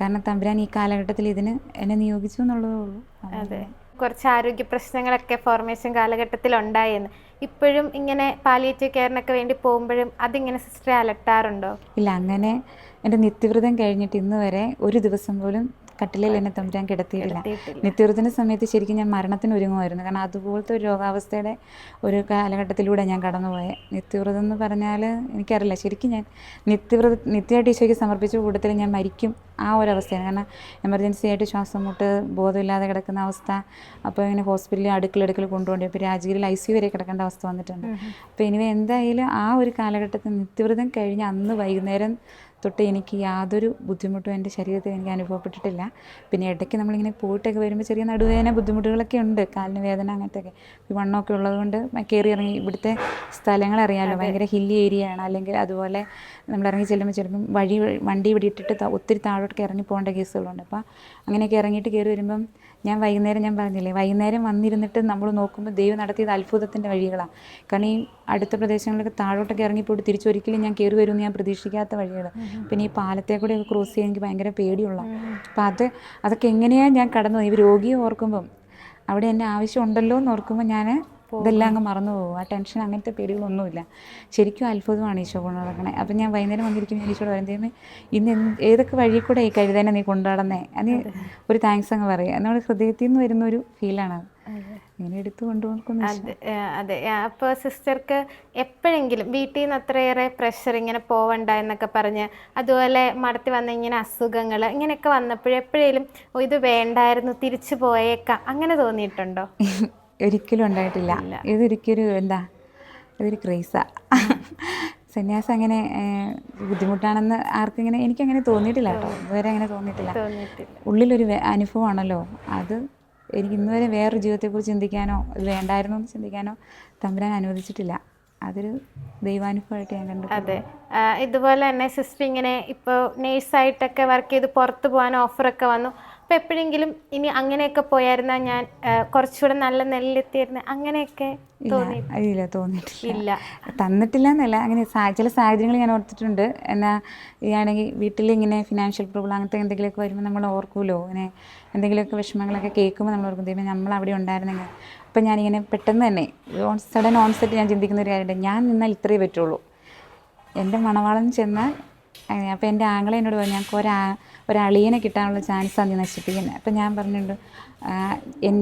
കാരണം തമ്പുരാൻ ഈ കാലഘട്ടത്തിൽ ഇതിന് എന്നെ നിയോഗിച്ചു എന്നുള്ളതേ ഉള്ളൂ. അതെ. കുറച്ച് ആരോഗ്യ പ്രശ്നങ്ങളൊക്കെ ഫോർമേഷൻ കാലഘട്ടത്തിൽ ഉണ്ടായെന്ന്. ഇപ്പോഴും ഇങ്ങനെ പാലിയേറ്റീവ് കെയറിനൊക്കെ വേണ്ടി പോകുമ്പോഴും അതിങ്ങനെ സിസ്റ്ററെ അലട്ടാറുണ്ടോ? ഇല്ല അങ്ങനെ എന്റെ നിത്യവ്രതം കഴിഞ്ഞിട്ട് ഇന്ന് വരെ ഒരു ദിവസം പോലും കട്ടിലിൽ എന്നെ തമ്പുരാൻ കിടത്തിയിട്ടില്ല. നിത്യവൃത്തിന്റെ സമയത്ത് ശരിക്കും ഞാൻ മരണത്തിന് ഒരുങ്ങുമായിരുന്നു. കാരണം അതുപോലത്തെ ഒരു രോഗാവസ്ഥയുടെ ഒരു കാലഘട്ടത്തിലൂടെ ഞാൻ കടന്നുപോയത് നിത്യവ്രതം എന്ന് പറഞ്ഞാൽ എനിക്കറിയില്ല. ശരിക്കും ഞാൻ നിത്യവ്രത നിത്യമായിട്ട് ഈശോയ്ക്ക് സമർപ്പിച്ച കൂട്ടത്തിൽ ഞാൻ മരിക്കും ആ ഒരു അവസ്ഥയാണ് കാരണം എമർജൻസി ആയിട്ട് ശ്വാസം മുട്ട് ബോധമില്ലാതെ കിടക്കുന്ന അവസ്ഥ അപ്പോൾ ഇങ്ങനെ ഹോസ്പിറ്റലിൽ അടുക്കളടുക്കൽ കൊണ്ടുപോകേണ്ടി ഇപ്പോൾ രാജഗിരിയിൽ ഐ സി വരെ കിടക്കേണ്ട അവസ്ഥ വന്നിട്ടുണ്ട്. അപ്പോൾ ഇനി എന്തായാലും ആ ഒരു കാലഘട്ടത്തിൽ നിത്യവ്രതം കഴിഞ്ഞ് അന്ന് വൈകുന്നേരം തൊട്ട് എനിക്ക് യാതൊരു ബുദ്ധിമുട്ടും എന്റെ ശരീരത്തിൽ എനിക്ക് അനുഭവപ്പെട്ടിട്ടില്ല. പിന്നെ ഇടയ്ക്ക് നമ്മളിങ്ങനെ പോയിട്ടൊക്കെ വരുമ്പോൾ ചെറിയ നടുവേദന ബുദ്ധിമുട്ടുകളൊക്കെ ഉണ്ട്. കാലിന് വേദന അങ്ങനത്തെയൊക്കെ. ഈ വണ്ണമൊക്കെ ഉള്ളതുകൊണ്ട് കയറി ഇറങ്ങി ഇവിടുത്തെ സ്ഥലങ്ങൾ അറിയാമല്ലോ ഭയങ്കര ഹില്ലി ഏരിയ ആണ് അല്ലെങ്കിൽ അതുപോലെ നമ്മൾ ഇറങ്ങി ചെല്ലുമ്പോൾ ചിലപ്പം വഴി വണ്ടി ഇവിടെ ഇട്ടിട്ട് ഒത്തിരി താഴോട്ടൊക്കെ ഇറങ്ങി പോകേണ്ട കേസുകളുണ്ട്. അപ്പോൾ അങ്ങനെയൊക്കെ ഇറങ്ങിയിട്ട് കയറി വരുമ്പം ഞാൻ വൈകുന്നേരം ഞാൻ പറഞ്ഞില്ലേ വൈകുന്നേരം വന്നിരുന്നിട്ട് നമ്മൾ നോക്കുമ്പോൾ ദൈവം നടത്തിയത് അത്ഭുതത്തിന്റെ വഴികളാണ്. കാരണം ഈ അടുത്ത പ്രദേശങ്ങളിലൊക്കെ താഴോട്ടൊക്കെ ഇറങ്ങിപ്പോയിട്ട് തിരിച്ചൊരിക്കലും ഞാൻ കയറി വരുമെന്ന് ഞാൻ പ്രതീക്ഷിക്കാത്ത വഴികൾ പിന്നെ ഈ പാലത്തെ കൂടെ ഒക്കെ ക്രോസ് ചെയ്യാൻ എനിക്ക് ഭയങ്കര പേടിയുള്ള. അപ്പം അത് അതൊക്കെ എങ്ങനെയാണ് ഞാൻ കടന്നു ഈ രോഗിയെ ഓർക്കുമ്പം അവിടെ എന്നെ ആവശ്യം ഉണ്ടല്ലോ എന്ന് ഓർക്കുമ്പോൾ ഞാൻ ഇതെല്ലാം അങ്ങ് മറന്നു പോകും. ആ ടെൻഷൻ അങ്ങനത്തെ പേടികളൊന്നുമില്ല ശരിക്കും അത്ഭുതമാണ് ഈശോ കൊണ്ട് നടക്കണേ. അപ്പം ഞാൻ വൈകുന്നേരം വന്നിരിക്കും ഞാൻ ഈശോട് പറയും ദൈവമേ ഇന്ന് എന്ത് ഏതൊക്കെ വഴി കൂടെ ഈ കഴുതേനെ നീ കൊണ്ടുനടന്നേ? അത്. ഒരു താങ്ക്സ് അങ്ങ് പറയുക നമ്മുടെ ഹൃദയത്തിൽ നിന്ന് വരുന്ന ഒരു ഫീലാണ് ഇങ്ങനെ എടുത്തു കൊണ്ടുപോകുന്നു അതെ അപ്പോൾ സിസ്റ്റർക്ക് എപ്പോഴെങ്കിലും വീട്ടിൽ നിന്ന് അത്രയേറെ പ്രഷർ ഇങ്ങനെ പോവണ്ട എന്നൊക്കെ പറഞ്ഞ് അതുപോലെ മടത്തി വന്ന ഇങ്ങനെ അസുഖങ്ങൾ ഇങ്ങനെയൊക്കെ വന്നപ്പോഴെപ്പോഴേലും ഇത് വേണ്ടായിരുന്നു തിരിച്ചു പോയേക്കാം. അങ്ങനെ തോന്നിയിട്ടുണ്ടോ? ഒരിക്കലും ഉണ്ടായിട്ടില്ല. ഇതൊരിക്കലും എന്താ ഇതൊരു ക്രേസാ സന്യാസം അങ്ങനെ ബുദ്ധിമുട്ടാണെന്ന് ആർക്കും ഇങ്ങനെ എനിക്കങ്ങനെ തോന്നിയിട്ടില്ല കേട്ടോ. ഇതുവരെ അങ്ങനെ തോന്നിയിട്ടില്ല. ഉള്ളിലൊരു അനുഭവമാണല്ലോ. അത് എനിക്ക് ഇന്ന് വരെ വേറൊരു ജീവിതത്തെക്കുറിച്ച് ചിന്തിക്കാനോ ഇത് വേണ്ടായിരുന്നു എന്ന് ചിന്തിക്കാനോ തമ്പുരാൻ അനുവദിച്ചിട്ടില്ല. അതൊരു ദൈവാനുഭവമായിട്ട് ഞാൻ കണ്ടു അതെ. ഇതുപോലെ തന്നെ സിസ്റ്റർ ഇങ്ങനെ ഇപ്പോൾ നേഴ്സായിട്ടൊക്കെ വർക്ക് ചെയ്ത് പുറത്ത് പോകാൻ ഓഫറൊക്കെ വന്നു. അപ്പോൾ എപ്പോഴെങ്കിലും ഇനി അങ്ങനെയൊക്കെ പോയായിരുന്നാൽ ഞാൻ കുറച്ചുകൂടെ നല്ല നെല്ലെത്തിയിരുന്നു അങ്ങനെയൊക്കെ ഇല്ല തോന്നിയിട്ടില്ല. തന്നിട്ടില്ല എന്നല്ല അങ്ങനെ ചില സാഹചര്യങ്ങൾ ഞാൻ ഓർത്തിട്ടുണ്ട്. എന്നാൽ ആണെങ്കിൽ വീട്ടിൽ ഇങ്ങനെ ഫിനാൻഷ്യൽ പ്രോബ്ലം അങ്ങനത്തെ എന്തെങ്കിലുമൊക്കെ വരുമ്പോൾ നമ്മൾ ഓർക്കുമല്ലോ ഇങ്ങനെ എന്തെങ്കിലുമൊക്കെ വിഷമങ്ങളൊക്കെ കേൾക്കുമ്പോൾ നമ്മൾ ഓർക്കും ദൈവം നമ്മൾ അവിടെ ഉണ്ടായിരുന്നെങ്കിൽ. അപ്പം ഞാനിങ്ങനെ പെട്ടെന്ന് തന്നെ ഓൺ സഡൻ ഓൺസെറ്റ് ഞാൻ ചിന്തിക്കുന്ന ഒരു കാര്യമുണ്ട്. ഞാൻ നിന്നാൽ ഇത്രയേ പറ്റുള്ളൂ. എന്റെ മണവാളം ചെന്നാൽ അപ്പോൾ എന്റെ ആങ്ങളെ എന്നോട് പറഞ്ഞു ഞങ്ങൾക്ക് ഒരാ ഒരളിയനെ കിട്ടാനുള്ള ചാൻസാണ് നീ നശിപ്പിക്കുന്നത് അപ്പം ഞാൻ പറഞ്ഞിട്ടുണ്ട്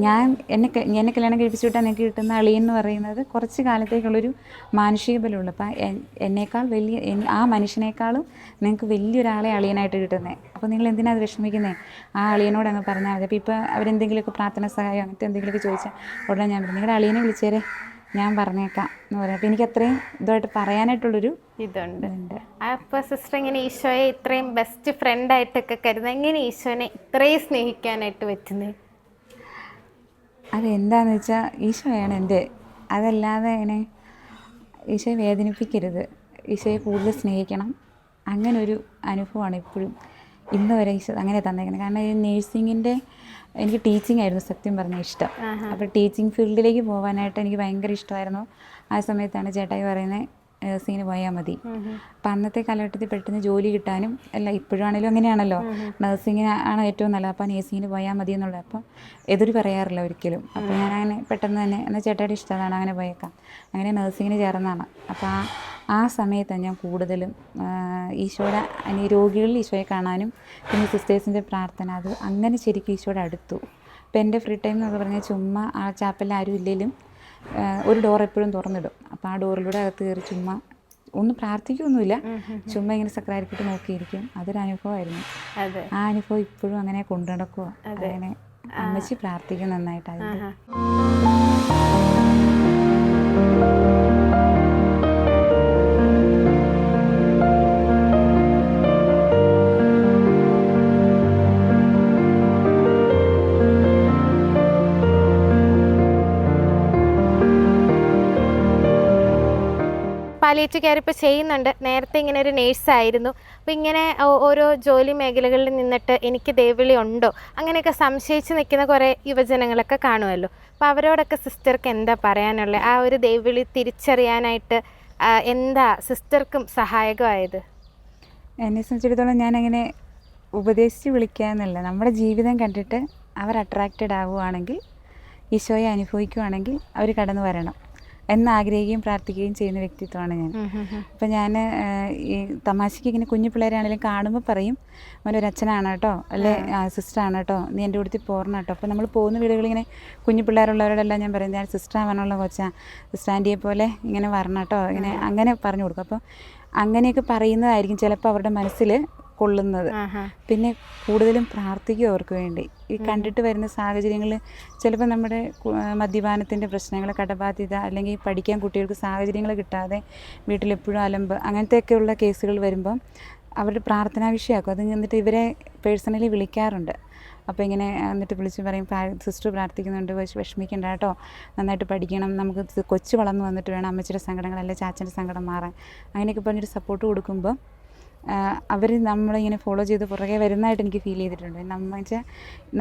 ഞാൻ എന്നെ എന്നെ കല്യാണം കഴിപ്പിച്ചു വിട്ടാൽ എനിക്ക് കിട്ടുന്ന അളിയൻ എന്ന് പറയുന്നത് കുറച്ച് കാലത്തേക്കുള്ളൊരു മാനുഷിക ബലമുള്ളൂ. അപ്പം എന്നേക്കാൾ വലിയ ആ മനുഷ്യനേക്കാളും നിങ്ങൾക്ക് വലിയൊരാളെ അളിയനായിട്ട് കിട്ടുന്നത് അപ്പോൾ നിങ്ങൾ എന്തിനാ അത് വിഷമിക്കുന്നത് ആ അളിയനോട് അങ്ങ് പറഞ്ഞാൽ മതി. അപ്പോൾ ഇപ്പോൾ അവരെന്തെങ്കിലുമൊക്കെ പ്രാർത്ഥന സഹായം? അങ്ങനത്തെ എന്തെങ്കിലുമൊക്കെ ചോദിച്ചാൽ ഉടനെ ഞാൻ നിങ്ങളുടെ അളിയനെ വിളിച്ചേരെ. ഞാൻ പറഞ്ഞേക്കാം എന്ന് പറയാം. അപ്പോൾ എനിക്ക് അത്രയും ഇതായിട്ട് പറയാനായിട്ടുള്ളൊരു ഇതുണ്ട്. അപ്പൊ അപ്പോൾ സിസ്റ്റർ ഇങ്ങനെ ഈശോയെ ഇത്രയും ബെസ്റ്റ് ഫ്രണ്ട് ആയിട്ടൊക്കെ കരുതുന്നത് എങ്ങനെ ഈശോനെ ഇത്രയും സ്നേഹിക്കാനായിട്ട് പറ്റുന്നത് അതെന്താന്ന് വെച്ചാൽ ഈശോയാണ് എന്റെ. അതല്ലാതെ ഇങ്ങനെ ഈശോയെ വേദനിപ്പിക്കരുത്. ഈശോയെ കൂടുതൽ സ്നേഹിക്കണം. അങ്ങനെ ഒരു അനുഭവമാണ് ഇപ്പോഴും. ഇന്ന് വരെ അങ്ങനെ തന്നേക്കുന്നത് കാരണം ഈ നേഴ്സിങ്ങിന്റെ എനിക്ക് ടീച്ചിങ് ആയിരുന്നു സത്യം പറഞ്ഞ ഇഷ്ടം. അപ്പോൾ ടീച്ചിങ് ഫീൽഡിലേക്ക് പോകാനായിട്ട് എനിക്ക് ഭയങ്കര ഇഷ്ടമായിരുന്നു. ആ സമയത്താണ് ചേട്ടായി പറയുന്നത് നഴ്സിങ്ങിന് പോയാൽ മതി. അപ്പം അന്നത്തെ കാലഘട്ടത്തിൽ പെട്ടെന്ന് ജോലി കിട്ടാനും അല്ല ഇപ്പോഴാണേലും അങ്ങനെയാണല്ലോ. നഴ്സിങ്ങിന് ആണ് ഏറ്റവും നല്ലത്. അപ്പോൾ നേഴ്സിങ്ങിന് പോയാൽ മതി എന്നുള്ളത്. അപ്പം എതിര് പറയാറില്ല ഒരിക്കലും. അപ്പോൾ ഞാൻ അങ്ങനെ പെട്ടെന്ന് തന്നെ എന്നാൽ ചേട്ടായിട്ട് ഇഷ്ടമാണ് അങ്ങനെ പോയേക്കാം. അങ്ങനെ നഴ്സിങ്ങിന് ചേർന്നതാണ്. അപ്പോൾ ആ ആ സമയത്താണ് ഞാൻ കൂടുതലും ഈശോയുടെ അനി രോഗികളിൽ ഈശോയെ കാണാനും പിന്നെ സിസ്റ്റേഴ്സിന്റെ പ്രാർത്ഥന അത് അങ്ങനെ ശരിക്കും ഈശോയുടെ അടുത്തു. അപ്പോൾ എന്റെ ഫ്രീ ടൈം എന്നൊക്കെ പറഞ്ഞാൽ ചുമ്മാ ആ ചാപ്പലിൽ ആരും ഇല്ലെങ്കിലും ഒരു ഡോർ എപ്പോഴും തുറന്നിടും. അപ്പോൾ ആ ഡോറിലൂടെ അകത്ത് കയറി ചുമ്മാ ഒന്നും പ്രാർത്ഥിക്കൊന്നുമില്ല ചുമ്മാ ഇങ്ങനെ സക്രാരിക്കിട്ട് നോക്കിയിരിക്കും. അതൊരു അനുഭവമായിരുന്നു. ആ അനുഭവം ഇപ്പോഴും അങ്ങനെ കൊണ്ടു നടക്കുക അങ്ങനെ അമ്മച്ചി പ്രാർത്ഥിക്കും നന്നായിട്ട് അതിന്റെ. കെയർ ഇപ്പോൾ ചെയ്യുന്നുണ്ട്. നേരത്തെ ഇങ്ങനെ ഒരു നേഴ്സായിരുന്നു അപ്പോൾ ഇങ്ങനെ ഓരോ ജോലി മേഖലകളിൽ നിന്നിട്ട് എനിക്ക് ദേവിളി ഉണ്ടോ? അങ്ങനെയൊക്കെ സംശയിച്ച് നിൽക്കുന്ന കുറേ യുവജനങ്ങളൊക്കെ കാണുമല്ലോ. അപ്പോൾ അവരോടൊക്കെ സിസ്റ്റർക്ക് എന്താ പറയാനുള്ളത് ആ ഒരു ദേവിളി തിരിച്ചറിയാനായിട്ട് എന്താ സിസ്റ്റർക്കും സഹായകമായത്? എന്നെ സംബന്ധിച്ചിടത്തോളം ഞാനങ്ങനെ ഉപദേശിച്ച് വിളിക്കുക എന്നല്ല. നമ്മുടെ ജീവിതം കണ്ടിട്ട് അവർ അട്രാക്റ്റഡ് ആവുകയാണെങ്കിൽ ഈശോയെ അനുഭവിക്കുകയാണെങ്കിൽ അവർ കടന്നു വരണം. എന്ന് ആഗ്രഹിക്കുകയും പ്രാർത്ഥിക്കുകയും ചെയ്യുന്ന വ്യക്തിത്വമാണ് ഞാൻ. അപ്പം ഞാൻ ഈ തമാശയ്ക്ക് ഇങ്ങനെ കുഞ്ഞു പിള്ളേരാണെങ്കിലും കാണുമ്പോൾ പറയും ഒരു അച്ഛനാണ് കേട്ടോ അല്ലെ? സിസ്റ്ററാണ് കേട്ടോ നീ എന്റെ കൂട്ടത്തിൽ പോരണം കേട്ടോ. അപ്പോൾ നമ്മൾ പോകുന്ന വീടുകളിങ്ങനെ കുഞ്ഞു പിള്ളേരുള്ളവരോടെല്ലാം ഞാൻ പറയും ഞാൻ സിസ്റ്റർ ആവാനുള്ള കൊച്ചാ സിസ്റ്റർ ആന്റിയെ പോലെ ഇങ്ങനെ വരണം കേട്ടോ ഇങ്ങനെ അങ്ങനെ പറഞ്ഞു കൊടുക്കും. അപ്പോൾ അങ്ങനെയൊക്കെ പറയുന്നതായിരിക്കും ചിലപ്പോൾ അവരുടെ മനസ്സിൽ കൊള്ളുന്നത്. പിന്നെ കൂടുതലും പ്രാർത്ഥിക്കും അവർക്ക് വേണ്ടി. ഈ കണ്ടിട്ട് വരുന്ന സാഹചര്യങ്ങളിൽ ചിലപ്പോൾ നമ്മുടെ മദ്യപാനത്തിന്റെ പ്രശ്നങ്ങൾ കടബാധ്യത അല്ലെങ്കിൽ പഠിക്കാൻ കുട്ടികൾക്ക് സാഹചര്യങ്ങൾ കിട്ടാതെ വീട്ടിലെപ്പോഴും അലമ്പ് അങ്ങനത്തെയൊക്കെയുള്ള കേസുകൾ വരുമ്പം അവർ പ്രാർത്ഥനാ വിഷയമാക്കും. അത് എന്നിട്ട് ഇവരെ പേഴ്സണലി വിളിക്കാറുണ്ട്. അപ്പോൾ ഇങ്ങനെ എന്നിട്ട് വിളിച്ച് പറയും സിസ്റ്റർ പ്രാർത്ഥിക്കുന്നുണ്ട് വിഷമിക്കേണ്ട കേട്ടോ. നന്നായിട്ട് പഠിക്കണം. നമുക്ക് കൊച്ചു വളർന്നു വന്നിട്ട് വേണം അമ്മച്ചിയുടെ സങ്കടങ്ങൾ അല്ലെങ്കിൽ ചാച്ചന്റെ സങ്കടം മാറാൻ. അങ്ങനെയൊക്കെ പറഞ്ഞൊരു സപ്പോർട്ട് കൊടുക്കുമ്പോൾ അവർ നമ്മളിങ്ങനെ ഫോളോ ചെയ്ത് പുറകെ വരുന്നതായിട്ട് എനിക്ക് ഫീൽ ചെയ്തിട്ടുണ്ട്. നമ്മൾ വെച്ചാൽ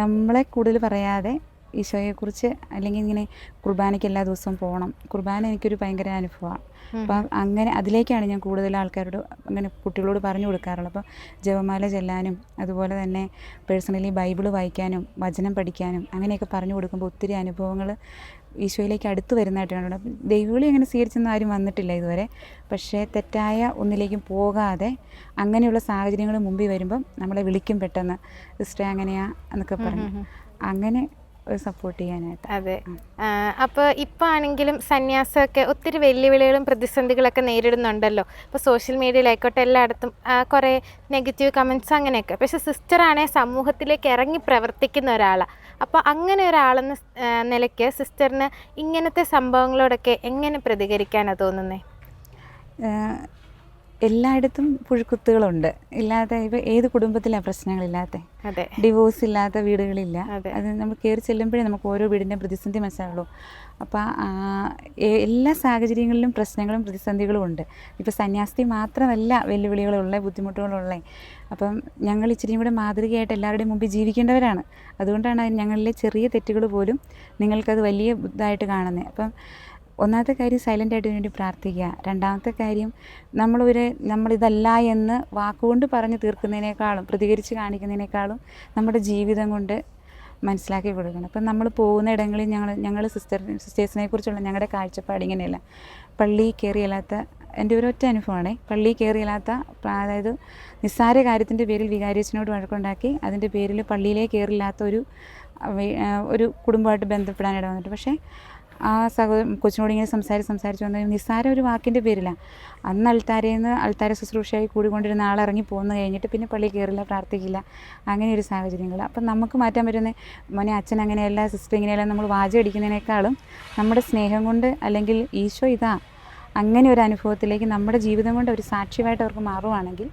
നമ്മളെ കൂടുതൽ പറയാതെ ഈശോയെക്കുറിച്ച് അല്ലെങ്കിൽ ഇങ്ങനെ കുർബാനയ്ക്ക് എല്ലാ ദിവസവും പോകണം കുർബാന എനിക്കൊരു ഭയങ്കര അനുഭവമാണ് അപ്പം അങ്ങനെ അതിലേക്കാണ് ഞാൻ കൂടുതൽ ആൾക്കാരോട് അങ്ങനെ കുട്ടികളോട് പറഞ്ഞു കൊടുക്കാറുള്ളത്. അപ്പോൾ ജപമാല ചെല്ലാനും അതുപോലെ തന്നെ പേഴ്സണലി ബൈബിൾ വായിക്കാനും വചനം പഠിക്കാനും അങ്ങനെയൊക്കെ പറഞ്ഞു കൊടുക്കുമ്പോൾ ഒത്തിരി അനുഭവങ്ങൾ ഈശോയിലേക്ക് അടുത്ത് വരുന്നതായിട്ട് കണ്ടിട്ടുണ്ട് അപ്പം ദൈവവിളി അങ്ങനെ സ്വീകരിച്ചൊന്നും ആരും വന്നിട്ടില്ല ഇതുവരെ. പക്ഷേ തെറ്റായ ഒന്നിലേക്കും പോകാതെ അങ്ങനെയുള്ള സാഹചര്യങ്ങൾ മുമ്പിൽ വരുമ്പം നമ്മളെ വിളിക്കും പെട്ടെന്ന് സിസ്റ്റർ അങ്ങനെയാ എന്നൊക്കെ പറഞ്ഞു. അങ്ങനെ സപ്പോർട്ട് ചെയ്യാനായിട്ട്. അതെ. അപ്പോൾ ഇപ്പോൾ ആണെങ്കിലും സന്യാസമൊക്കെ ഒത്തിരി വെല്ലുവിളികളും പ്രതിസന്ധികളൊക്കെ നേരിടുന്നുണ്ടല്ലോ. ഇപ്പോൾ സോഷ്യൽ മീഡിയയിലായിക്കോട്ടെ എല്ലായിടത്തും കുറേ നെഗറ്റീവ് കമന്റ്സ് അങ്ങനെയൊക്കെ. പക്ഷേ സിസ്റ്ററാണെ സമൂഹത്തിലേക്ക് ഇറങ്ങി പ്രവർത്തിക്കുന്ന ഒരാളാണ് അപ്പോൾ അങ്ങനെ ഒരാളെന്ന നിലയ്ക്ക് സിസ്റ്ററിന് ഇങ്ങനത്തെ സംഭവങ്ങളോടൊക്കെ എങ്ങനെ പ്രതികരിക്കാനാണ് തോന്നുന്നത് എല്ലായിടത്തും പുഴുക്കുത്തുകളുണ്ട്. ഇല്ലാതെ ഇപ്പൊ ഏത് കുടുംബത്തിലാ പ്രശ്നങ്ങളില്ലാത്ത? ഡിവോഴ്സ് ഇല്ലാത്ത വീടുകളില്ല. അതെ. നമ്മൾ കയറി ചെല്ലുമ്പോഴേ നമുക്ക് ഓരോ വീടിന്റെ പ്രതിസന്ധി മനസ്സിലാവുള്ളൂ. അപ്പോൾ എല്ലാ സാഹചര്യങ്ങളിലും പ്രശ്നങ്ങളും പ്രതിസന്ധികളും ഉണ്ട്. ഇപ്പോൾ സന്യാസി മാത്രമല്ല വെല്ലുവിളികളുള്ള ബുദ്ധിമുട്ടുകളുള്ള. അപ്പം ഞങ്ങൾ ഇച്ചിരിയും കൂടെ മാതൃകയായിട്ട് എല്ലാവരുടെയും മുമ്പിൽ ജീവിക്കേണ്ടവരാണ്. അതുകൊണ്ടാണ് അത് ഞങ്ങളിലെ ചെറിയ തെറ്റുകൾ പോലും നിങ്ങൾക്കത് വലിയ ബുദ്ധായിട്ട് കാണുന്നത്. അപ്പം ഒന്നാമത്തെ കാര്യം സൈലന്റ് ആയിട്ട് വേണ്ടി പ്രാർത്ഥിക്കുക. രണ്ടാമത്തെ കാര്യം നമ്മളൊരു നമ്മളിതല്ല എന്ന് വാക്കുകൊണ്ട് പറഞ്ഞ് തീർക്കുന്നതിനേക്കാളും പ്രതികരിച്ച് കാണിക്കുന്നതിനേക്കാളും നമ്മുടെ ജീവിതം കൊണ്ട് മനസ്സിലാക്കി കൊടുക്കണം. അപ്പം നമ്മൾ പോകുന്ന ഇടങ്ങളിൽ ഞങ്ങൾ ഞങ്ങൾ സിസ്റ്റർ സിസ്റ്റേഴ്സിനെ കുറിച്ചുള്ള ഞങ്ങളുടെ കാഴ്ചപ്പാട് ഇങ്ങനെയല്ല. പള്ളി കയറിയല്ലാത്ത എന്റെ ഒരു ഒറ്റ അനുഭവമാണ്. പള്ളി കയറിയില്ലാത്ത അതായത് നിസ്സാര കാര്യത്തിന്റെ പേരിൽ വികാരിയച്ഛനോട് വഴക്കുണ്ടാക്കി അതിന്റെ പേരിൽ പള്ളിയിലേ കയറില്ലാത്ത ഒരു ഒരു കുടുംബമായിട്ട് ബന്ധപ്പെടാനിട വന്നിട്ട് പക്ഷേ ആ സഹോ കൊച്ചിനോട് ഇങ്ങനെ സംസാരിച്ച് സംസാരിച്ച് വന്ന നിസ്സാര ഒരു വാക്കിന്റെ പേരിലാണ് അന്ന് അൾത്താരയിൽ നിന്ന് അൾത്താര ശുശ്രൂഷയായി കൂടിക്കൊണ്ടിരുന്ന ആളിറങ്ങി പോകുന്നു കഴിഞ്ഞിട്ട് പിന്നെ പള്ളി കയറില്ല പ്രാർത്ഥിക്കില്ല. അങ്ങനെ ഒരു സാഹചര്യങ്ങൾ അപ്പം നമുക്ക് മാറ്റാൻ പറ്റുന്ന മോനെ അച്ഛൻ അങ്ങനെയല്ല സിസ്റ്റർ ഇങ്ങനെയല്ല നമ്മൾ വാചകം അടിക്കുന്നതിനേക്കാളും നമ്മുടെ സ്നേഹം കൊണ്ട് അല്ലെങ്കിൽ ഈശോ ഇതാ അങ്ങനെ ഒരു അനുഭവത്തിലേക്ക് നമ്മുടെ ജീവിതം കൊണ്ട് ഒരു സാക്ഷ്യമായിട്ട് അവർക്ക് മാറുവാണെങ്കിൽ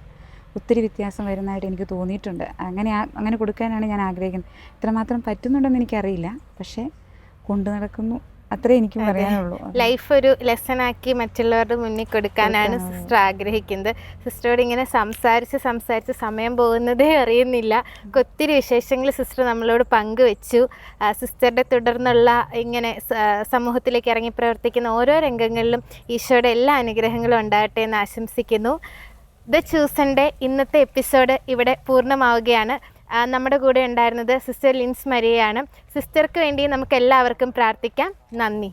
ഒത്തിരി വ്യത്യാസം വരുന്നതായിട്ട് എനിക്ക് തോന്നിയിട്ടുണ്ട്. അങ്ങനെ അങ്ങനെ കൊടുക്കാനാണ് ഞാൻ ആഗ്രഹിക്കുന്നത്. ഇത്രമാത്രം പറ്റുന്നുണ്ടെന്ന് എനിക്കറിയില്ല. പക്ഷേ കൊണ്ടു നടക്കുന്നു. അത്രേ എനിക്ക് പറയാനുള്ളൂ. ലൈഫ് ഒരു ലെസൺ ആക്കി മറ്റുള്ളവരുടെ മുന്നിൽ കൊടുക്കാനാണ് സിസ്റ്റർ ആഗ്രഹിക്കുന്നത്. സിസ്റ്ററോട് ഇങ്ങനെ സംസാരിച്ച് സംസാരിച്ച് സമയം പോകുന്നതേ അറിയുന്നില്ല. ഒത്തിരി വിശേഷങ്ങൾ സിസ്റ്റർ നമ്മളോട് പങ്കുവെച്ചു. സിസ്റ്ററുടെ തുടർന്നുള്ള ഇങ്ങനെ സമൂഹത്തിലേക്ക് ഇറങ്ങി പ്രവർത്തിക്കുന്ന ഓരോ രംഗങ്ങളിലും ഈശോയുടെ എല്ലാ അനുഗ്രഹങ്ങളും ഉണ്ടാകട്ടെ എന്ന് ആശംസിക്കുന്നു. ദ ചൂസന്റെ ഇന്നത്തെ എപ്പിസോഡ് ഇവിടെ പൂർണമാവുകയാണ്. നമ്മുടെ കൂടെ ഉണ്ടായിരുന്നത് സിസ്റ്റർ ലിൻസ് മരിയയാണ്. സിസ്റ്റർക്ക് വേണ്ടി നമുക്ക് എല്ലാവർക്കും പ്രാർത്ഥിക്കാം. നന്ദി.